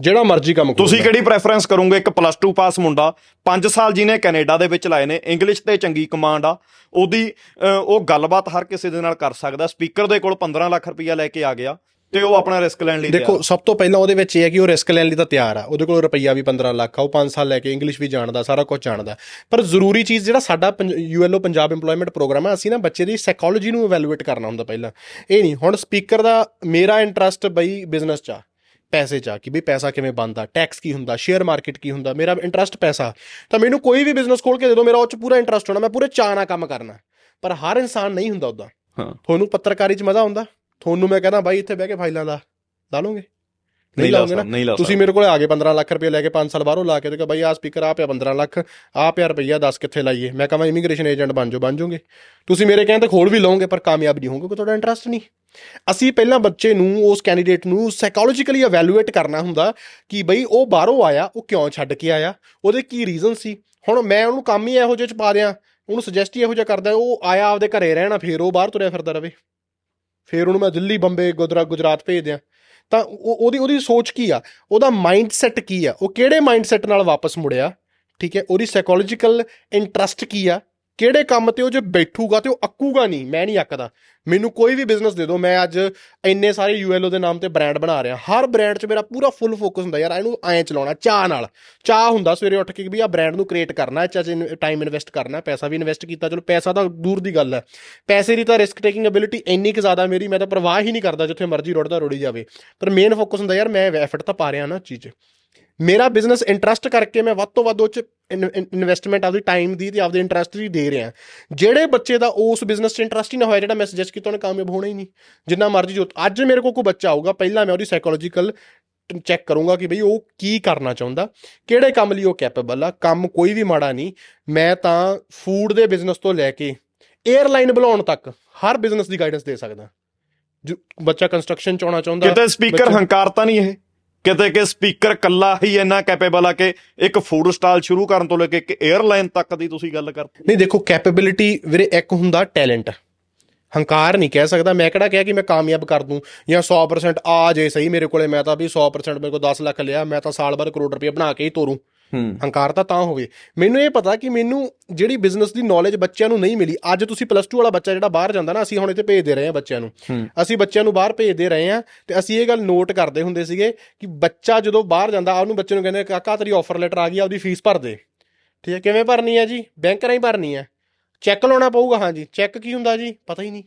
ਜਿਹੜਾ ਮਰਜ਼ੀ ਕੰਮ ਤੁਸੀਂ। ਕਿਹੜੀ ਪ੍ਰੈਫਰੈਂਸ ਕਰੋਗੇ? ਇੱਕ ਪਲੱਸ 2 ਪਾਸ ਮੁੰਡਾ 5 ਸਾਲ ਜਿਹਨੇ ਕੈਨੇਡਾ ਦੇ ਵਿੱਚ ਲਾਏ ਨੇ ਇੰਗਲਿਸ਼ ਤੇ ਚੰਗੀ ਕਮਾਂਡ ਆ ਉਹਦੀ ਉਹ ਗੱਲਬਾਤ ਹਰ ਕਿਸੇ ਦੇ ਨਾਲ ਕਰ ਸਕਦਾ ਸਪੀਕਰ ਦੇ ਕੋਲ 15 ਲੱਖ ਰੁਪਇਆ ਲੈ ਕੇ ਆ ਗਿਆ ਤੇ ਉਹ ਆਪਣਾ ਰਿਸਕ ਲੈਣ ਲਈ ਦੇਖੋ ਸਭ ਤੋਂ ਪਹਿਲਾਂ ਉਹਦੇ ਵਿੱਚ ਇਹ ਹੈ ਕਿ ਉਹ ਰਿਸਕ ਲੈਣ ਲਈ ਤਾਂ ਤਿਆਰ ਆ। ਉਹਦੇ ਕੋਲ ਰੁਪਈਆ ਵੀ 15 ਲੱਖ ਆ ਉਹ 5 ਸਾਲ ਲੈ ਕੇ ਇੰਗਲਿਸ਼ ਵੀ ਜਾਣਦਾ ਸਾਰਾ ਕੁਝ ਜਾਣਦਾ। ਪਰ ਜ਼ਰੂਰੀ ਚੀਜ਼ ਜਿਹੜਾ ਸਾਡਾ ਯੂਐਲਓ ਪੰਜਾਬ ਏਮਪਲੋਇਮੈਂਟ ਪ੍ਰੋਗਰਾਮ ਹੈ ਅਸੀਂ ਨਾ ਬੱਚੇ ਦੀ ਸਾਈਕੋਲੋਜੀ ਨੂੰ ਇਵੈਲੂਏਟ ਕਰਨਾ ਹੁੰਦਾ ਪਹਿਲਾਂ। ਇਹ ਨਹੀਂ ਹੁਣ ਸਪੀਕਰ ਦਾ ਮੇਰਾ ਇੰਟਰਸਟ ਬਈ ਬਿਜ਼ਨਸ 'ਚ ਆ ਪੈਸੇ 'ਚ ਆ ਕਿ ਵੀ ਪੈਸਾ ਕਿਵੇਂ ਬਣਦਾ ਟੈਕਸ ਕੀ ਹੁੰਦਾ ਸ਼ੇਅਰ ਮਾਰਕੀਟ ਕੀ ਹੁੰਦਾ ਮੇਰਾ ਇੰਟਰਸਟ ਪੈਸਾ। ਤਾਂ ਮੈਨੂੰ ਕੋਈ ਵੀ ਬਿਜ਼ਨਸ ਖੋਲ ਕੇ ਦੇ ਦਿਓ ਮੇਰਾ ਉਹ 'ਚ ਪੂਰਾ ਇੰਟਰਸਟ ਹੋਣਾ ਮੈਂ ਪੂਰੇ ਚਾਅ ਨਾਲ ਕੰਮ ਕਰਨਾ। ਪਰ ਹਰ ਇਨਸਾਨ ਨਹੀਂ ਹੁੰਦਾ ਉਦਾਂ ਹਾਂ। ਤੁਹਾਨੂੰ ਪੱਤਰਕਾਰੀ 'ਚ ਮਜ਼ਾ ਆਉਂਦਾ? ਤੁਹਾਨੂੰ ਮੈਂ ਕਹਿੰਦਾ ਬਾਈ ਇੱਥੇ ਬਹਿ ਕੇ ਫਾਈਲਾਂ ਦਾ ਲਾ ਲਓਗੇ? ਨਹੀਂ ਲਾ ਲਾਓਗੇ ਨਾ? ਲਾ ਤੁਸੀਂ ਮੇਰੇ ਕੋਲੇ ਆ ਗਏ 15 ਲੱਖ ਰੁਪਏ ਲੈ ਕੇ 5 ਸਾਲ ਬਾਹਰੋਂ ਲਾ ਕੇ ਤੇ ਕਿ ਬਾਈ ਆ ਸਪੀਕਰ ਆ ਪਿਆ 15 ਲੱਖ ਆ ਪਿਆ ਰੁਪਈਆ 10 ਕਿੱਥੇ ਲਾਈਏ? ਮੈਂ ਕਹਾਂ ਇਮੀਗ੍ਰੇਸ਼ਨ ਏਜੰਟ ਬਣ ਜਾਓ ਬਣ ਜਾਓਗੇ ਤੁਸੀਂ ਮੇਰੇ ਕਹਿੰਦੇ ਖੋਲ ਵੀ ਲਓਗੇ ਪਰ ਕਾਮਯਾਬ ਨਹੀਂ ਹੋਗੇ ਕਿਉਂਕਿ ਤੁਹਾਡਾ ਇੰਟਰਸਟ ਨਹੀਂ। ਅਸੀਂ ਪਹਿਲਾਂ ਬੱਚੇ ਨੂੰ ਉਸ ਕੈਂਡੀਡੇਟ ਨੂੰ ਸਾਈਕੋਲੋਜੀਕਲੀ ਇਵੈਲੂਏਟ ਕਰਨਾ ਹੁੰਦਾ ਕਿ ਬਈ ਉਹ ਬਾਹਰੋਂ ਆਇਆ ਉਹ ਕਿਉਂ ਛੱਡ ਕੇ ਆਇਆ? ਉਹਦੇ ਕੀ ਰੀਜ਼ਨ ਸੀ? ਹੁਣ ਮੈਂ ਉਹਨੂੰ ਕੰਮ ਹੀ ਇਹੋ ਜਿਹੇ ਚ ਪਾ ਦਿਆਂ ਉਹਨੂੰ ਸੁਜੈਸਟ ਹੀ ਇਹੋ ਜਿਹਾ ਕਰਦਾ ਉਹ ਆਇਆ ਆਪਦੇ ਘਰੇ ਰਹਿਣਾ ਫੇਰ ਉਹ ਬਾਹਰ ਤੁਰਿਆ ਫਿਰਦਾ ਰਵੇ। ਫਿਰ ਉਹਨੂੰ ਮੈਂ ਦਿੱਲੀ, ਬੰਬੇ, ਗੁਜਰਾ, ਗੁਜਰਾਤ ਭੇਜ ਦਿਆਂ ਤਾਂ ਉਹ- ਉਹਦੀ ਉਹਦੀ ਸੋਚ ਕੀ ਆ? ਉਹਦਾ ਮਾਈਂਡਸੈਟ ਕੀ ਆ? ਉਹ ਕਿਹੜੇ ਮਾਈਂਡਸੈਟ ਨਾਲ ਵਾਪਸ ਮੁੜਿਆ? ਠੀਕ ਹੈ, ਉਹਦੀ ਸਾਈਕੋਲੋਜੀਕਲ ਇੰਟਰਸਟ ਕੀ ਆ? ਕਿਹੜੇ ਕੰਮ ਤੇ ਉਹ ਜੇ ਬੈਠੂਗਾ ਤੇ ਉਹ ਅੱਕੂਗਾ ਨਹੀਂ, ਮੈਂ ਨਹੀਂ ਅੱਕਦਾ। ਮੈਨੂੰ ਕੋਈ ਵੀ ਬਿਜ਼ਨਸ ਦੇ ਦਿਓ, ਮੈਂ ਅੱਜ ਇੰਨੇ ਸਾਰੇ ਯੂਐਲਓ ਦੇ ਨਾਮ ਤੇ ਬ੍ਰਾਂਡ ਬਣਾ ਰਿਹਾ। ਹਰ ਬ੍ਰਾਂਡ 'ਚ ਮੇਰਾ ਪੂਰਾ ਫੁੱਲ ਫੋਕਸ ਹੁੰਦਾ, ਯਾਰ, ਇਹਨੂੰ ਐਂ ਚਲਾਉਣਾ ਚਾਹ ਨਾਲ। ਚਾਹ ਹੁੰਦਾ ਸਵੇਰੇ ਉੱਠ ਕੇ ਵੀ ਆ ਬ੍ਰਾਂਡ ਨੂੰ ਕ੍ਰੀਏਟ ਕਰਨਾ ਚਾਹ ਟਾਈਮ ਇਨਵੈਸਟ ਕਰਨਾ, ਪੈਸਾ ਵੀ ਇਨਵੈਸਟ ਕੀਤਾ। ਚਲੋ, ਪੈਸਾ ਤਾਂ ਦੂਰ ਦੀ ਗੱਲ ਹੈ। ਪੈਸੇ ਦੀ ਤਾਂ ਰਿਸਕ ਟੇਕਿੰਗ ਐਬਿਲਿਟੀ ਇੰਨੀ ਕਿ ਜ਼ਿਆਦਾ ਮੇਰੀ, ਮੈਂ ਤਾਂ ਪਰਵਾਹ ਹੀ ਨਹੀਂ ਕਰਦਾ ਜਿੱਥੇ ਮਰਜ਼ੀ ਰੁੜਦਾ ਰੁੜੀ ਜਾਵੇ। ਪਰ ਮੇਨ ਫੋਕਸ ਹੁੰਦਾ, ਯਾਰ, ਮੈਂ ਐਫਰਟ ਤਾਂ ਪਾ ਰਿਹਾ ਨਾ, ਚੀਜ਼ 'ਚ। ਮੇਰਾ ਬਿਜ਼ਨਸ ਇੰਟਰਸਟ ਕਰਕੇ ਮੈਂ ਵੱਧ ਤੋਂ ਵੱਧ ਉਹ ਚ ਇਨਵੈਸਟਮੈਂਟ ਆਪਦੀ ਟਾਈਮ ਦੀ ਤੇ ਆਪਦੇ ਇੰਟਰਸਟ ਦੀ ਦੇ ਰਿਹਾ ਜਿਹੜੇ ਬੱਚੇ ਦਾ ਉਸ ਬਿਜ਼ਨਸ 'ਚ ਇੰਟਰਸਟ ਹੀ ਨਾ ਹੋਇਆ ਜਿਹੜਾ ਮੈਂ ਸੁਜੈਸਟ ਕੀਤਾ ਉਹਨੇ ਕਾਮਯਾਬ ਹੋਣਾ ਹੀ ਨਹੀਂ। ਜਿੰਨਾ ਮਰਜ਼ੀ ਜੋ ਅੱਜ ਮੇਰੇ ਕੋਲ ਕੋਈ ਬੱਚਾ ਆਊਗਾ ਪਹਿਲਾਂ ਮੈਂ ਉਹਦੀ ਸਾਈਕੋਲੋਜੀਕਲ ਚੈੱਕ ਕਰੂੰਗਾ ਕਿ ਬਈ ਉਹ ਕੀ ਕਰਨਾ ਚਾਹੁੰਦਾ ਕਿਹੜੇ ਕੰਮ ਲਈ ਉਹ ਕੈਪੇਬਲ ਆ ਕੰਮ ਕੋਈ ਵੀ ਮਾੜਾ ਨਹੀਂ। ਮੈਂ ਤਾਂ ਫੂਡ ਦੇ ਬਿਜ਼ਨਸ ਤੋਂ ਲੈ ਕੇ 에ਅਰਲਾਈਨ ਬਣਾਉਣ ਤੱਕ ਹਰ ਬਿਜ਼ਨਸ ਦੀ ਗਾਈਡੈਂਸ ਦੇ ਸਕਦਾ। ਜੋ ਬੱਚਾ ਕੰਸਟਰਕਸ਼ਨ ਚ ਆਉਣਾ ਚਾਹੁੰਦਾ ਕਿਤੇ ਸਪੀਕਰ ਹੰਕਾਰ ਤਾਂ ਨਹੀਂ ਇਹ? ਕਿਤੇ ਕਿ ਸਪੀਕਰ ਕੱਲਾ ਹੀ ਇੰਨਾ ਕੈਪੇਬਲ ਆ ਕਿ ਇੱਕ ਫੂਡ ਸਟਾਲ ਸ਼ੁਰੂ ਕਰਨ ਤੋਂ ਲੈ ਕੇ ਇੱਕ 에ਅਰਲਾਈਨ ਤੱਕ ਦੀ ਤੁਸੀਂ ਗੱਲ ਕਰ ਨਹੀਂ, ਦੇਖੋ ਕੈਪੇਬਿਲਿਟੀ ਵੀਰੇ ਇੱਕ ਹੁੰਦਾ ਟੈਲੈਂਟ ਹੰਕਾਰ ਨਹੀਂ ਕਹਿ ਸਕਦਾ। ਮੈਂ ਕਿਹੜਾ ਕਿਹਾ ਕਿ ਮੈਂ ਕਾਮਯਾਬ ਕਰ ਦੂੰ ਜਾਂ 100% ਆ ਜੇ ਸਹੀ ਮੇਰੇ ਕੋਲੇ, ਮੈਂ ਤਾਂ ਵੀ 100% ਮੇਰੇ ਕੋਲ 10 ਲੱਖ ਲਿਆ, ਮੈਂ ਤਾਂ ਸਾਲ ਬਾਅਦ ਕਰੋੜ ਰੁਪਏ ਬਣਾ ਕੇ ਹੀ ਤੋਰੂੰ। ਹੰਕਾਰ ਤਾਂ ਤਾਂ ਹੋਵੇ। ਮੈਨੂੰ ਇਹ ਪਤਾ ਕਿ ਮੈਨੂੰ ਜਿਹੜੀ ਬਿਜ਼ਨਸ ਦੀ ਨੌਲੇਜ ਬੱਚਿਆਂ ਨੂੰ ਨਹੀਂ ਮਿਲੀ ਅੱਜ ਤੁਸੀਂ ਪਲੱਸ 2 ਵਾਲਾ ਬੱਚਾ ਜਿਹੜਾ ਬਾਹਰ ਜਾਂਦਾ ਨਾ ਅਸੀਂ ਹੁਣ ਇੱਥੇ ਭੇਜਦੇ ਰਹੇ ਹਾਂ ਬੱਚਿਆਂ ਨੂੰ। ਅਸੀਂ ਬੱਚਿਆਂ ਨੂੰ ਬਾਹਰ ਭੇਜਦੇ ਰਹੇ ਹਾਂ ਤੇ ਅਸੀਂ ਇਹ ਗੱਲ ਨੋਟ ਕਰਦੇ ਹੁੰਦੇ ਸੀਗੇ ਕਿ ਬੱਚਾ ਜਦੋਂ ਬਾਹਰ ਜਾਂਦਾ ਉਹਨੂੰ ਬੱਚੇ ਨੂੰ ਕਹਿੰਦੇ ਕਾਕਾ ਤੇਰੀ ਆਫਰ ਲੈਟਰ ਆ ਗਈ ਆ ਉਹਦੀ ਫੀਸ ਭਰ ਦੇ। ਠੀਕ ਹੈ ਕਿਵੇਂ ਭਰਨੀ ਹੈ ਜੀ? ਬੈਂਕ ਰਾਹੀਂ ਭਰਨੀ ਹੈ। ਚੈੱਕ ਲਾਉਣਾ ਪਊਗਾ ਹਾਂਜੀ ਚੈੱਕ ਕੀ ਹੁੰਦਾ ਜੀ? ਪਤਾ ਹੀ ਨਹੀਂ।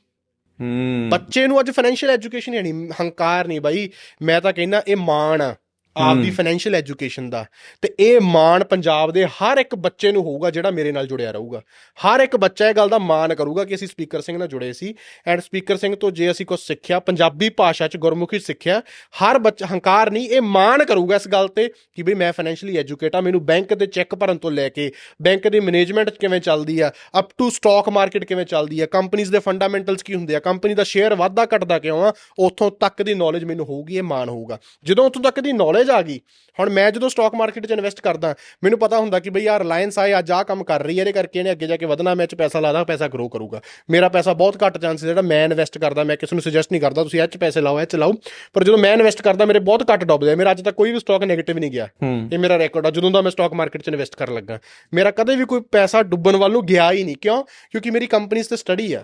ਹੂੰ। ਬੱਚੇ ਨੂੰ ਅੱਜ ਫਾਈਨੈਂਸ਼ੀਅਲ ਐਜੂਕੇਸ਼ਨ ਹੀ ਨਹੀਂ ਹੰਕਾਰ ਨਹੀਂ ਬਾਈ। ਮੈਂ ਤਾਂ ਕਹਿੰਦਾ ਇਹ ਮਾਣ ਆ। ਆਪਦੀ ਹੂੰ। ਫਾਈਨੈਂਸ਼ੀਅਲ ਐਜੂਕੇਸ਼ਨ ਦਾ। ਤੇ ਇਹ ਮਾਣ ਪੰਜਾਬ ਦੇ ਹਰ ਇੱਕ ਬੱਚੇ ਨੂੰ ਹੋਊਗਾ ਜਿਹੜਾ ਮੇਰੇ ਨਾਲ ਜੁੜਿਆ ਰਹੂਗਾ। ਹਰ ਇੱਕ ਬੱਚਾ ਇਹ ਗੱਲ ਦਾ ਮਾਣ ਕਰੂਗਾ ਕਿ ਅਸੀਂ ਸਪੀਕਰ ਸਿੰਘ ਨਾਲ ਜੁੜੇ ਸੀ। ਐਂਡ ਸਪੀਕਰ ਸਿੰਘ ਤੋਂ ਜੇ ਅਸੀਂ ਕੁਝ ਸਿੱਖਿਆ ਪੰਜਾਬੀ ਭਾਸ਼ਾ 'ਚ ਗੁਰਮੁਖੀ ਸਿੱਖਿਆ ਹਰ ਬੱਚਾ ਹੰਕਾਰ ਨਹੀਂ ਇਹ ਮਾਣ ਕਰੂਗਾ ਇਸ ਗੱਲ ਤੇ ਕਿ ਬਈ ਮੈਂ ਫਾਈਨੈਂਸ਼ੀਅਲੀ ਐਜੂਕੇਟ ਆ ਮੈਨੂੰ ਬੈਂਕ ਦੇ ਚੈੱਕ ਭਰਨ ਤੋਂ ਲੈ ਕੇ ਬੈਂਕ ਦੀ ਮੈਨੇਜਮੈਂਟ ਕਿਵੇਂ ਚੱਲਦੀ ਆ ਅਪ ਟੂ ਸਟਾਕ ਮਾਰਕੀਟ ਕਿਵੇਂ ਚੱਲਦੀ ਆ ਕੰਪਨੀਆਂ ਦੇ ਫੰਡਾਮੈਂਟਲਸ ਕੀ ਹੁੰਦੇ ਆ ਕੰਪਨੀ ਦਾ ਸ਼ੇਅਰ ਵਾਧਾ ਘਟਦਾ ਕਿਉਂ ਆ ਉੱਥੋਂ ਤੱਕ ਦੀ ਨੌਲੇਜ ਮੈਨੂੰ ਹੋਊਗੀ ਇਹ ਮਾਣ ਹੋਊਗਾ। ਜਦੋਂ ਉੱਥੋਂ ਤੱਕ ਦੀ ਨੌਲੇਜ ਆ ਗਈ। ਹੁਣ ਮੈਂ ਜਦੋਂ ਸਟਾਕ ਮਾਰਕੀਟ 'ਚ ਇਨਵੈਸਟ ਕਰਦਾ ਮੈਨੂੰ ਪਤਾ ਹੁੰਦਾ ਕਿ ਬਈ ਯਾਰ ਰਿਲਾਇੰਸ ਆਏ ਅੱਜ ਆਹ ਕੰਮ ਕਰ ਰਹੀ ਹੈ ਇਹਦੇ ਕਰਕੇ ਇਹਨੇ ਅੱਗੇ ਜਾ ਕੇ ਵਧਣਾ ਮੈਂ 'ਚ ਪੈਸਾ ਲਾਦਾ ਪੈਸਾ ਗਰੋ ਕਰੂਗਾ। ਮੇਰਾ ਪੈਸਾ ਬਹੁਤ ਘੱਟ ਚਾਂਸ ਜਿਹੜਾ ਮੈਂ ਇਨਵੈਸਟ ਕਰਦਾ ਮੈਂ ਕਿਸੇ ਨੂੰ ਸੁਜੈਸਟ ਨਹੀਂ ਕਰਦਾ ਤੁਸੀਂ ਇਹ 'ਚ ਪੈਸੇ ਲਾਓ ਇਹ 'ਚ ਲਾਓ। ਪਰ ਜਦੋਂ ਮੈਂ ਇਨਵੈਸਟ ਕਰਦਾ ਮੇਰੇ ਬਹੁਤ ਘੱਟ ਡੁੱਬਦੇ ਆ। ਮੇਰਾ ਅੱਜ ਤੱਕ ਕੋਈ ਵੀ ਸਟਾਕ ਨੈਗੇਟਿਵ ਨਹੀਂ ਗਿਆ। ਇਹ ਮੇਰਾ ਰੈਕੋਰਡ ਆ। ਜਦੋਂ ਦਾ ਮੈਂ ਸਟਾਕ ਮਾਰਕੀਟ 'ਚ ਇਨਵੈਸਟ ਕਰਨ ਲੱਗਾ ਮੇਰਾ ਕਦੇ ਵੀ ਕੋਈ ਪੈਸਾ ਡੁੱਬਣ ਵੱਲ ਨੂੰ ਗਿਆ ਹੀ ਨਹੀਂ। ਕਿਉਂ? ਕਿਉਂਕਿ ਮੇਰੀ ਕੰਪਨੀਆਂ ਤੇ ਸਟੱਡੀ ਆ।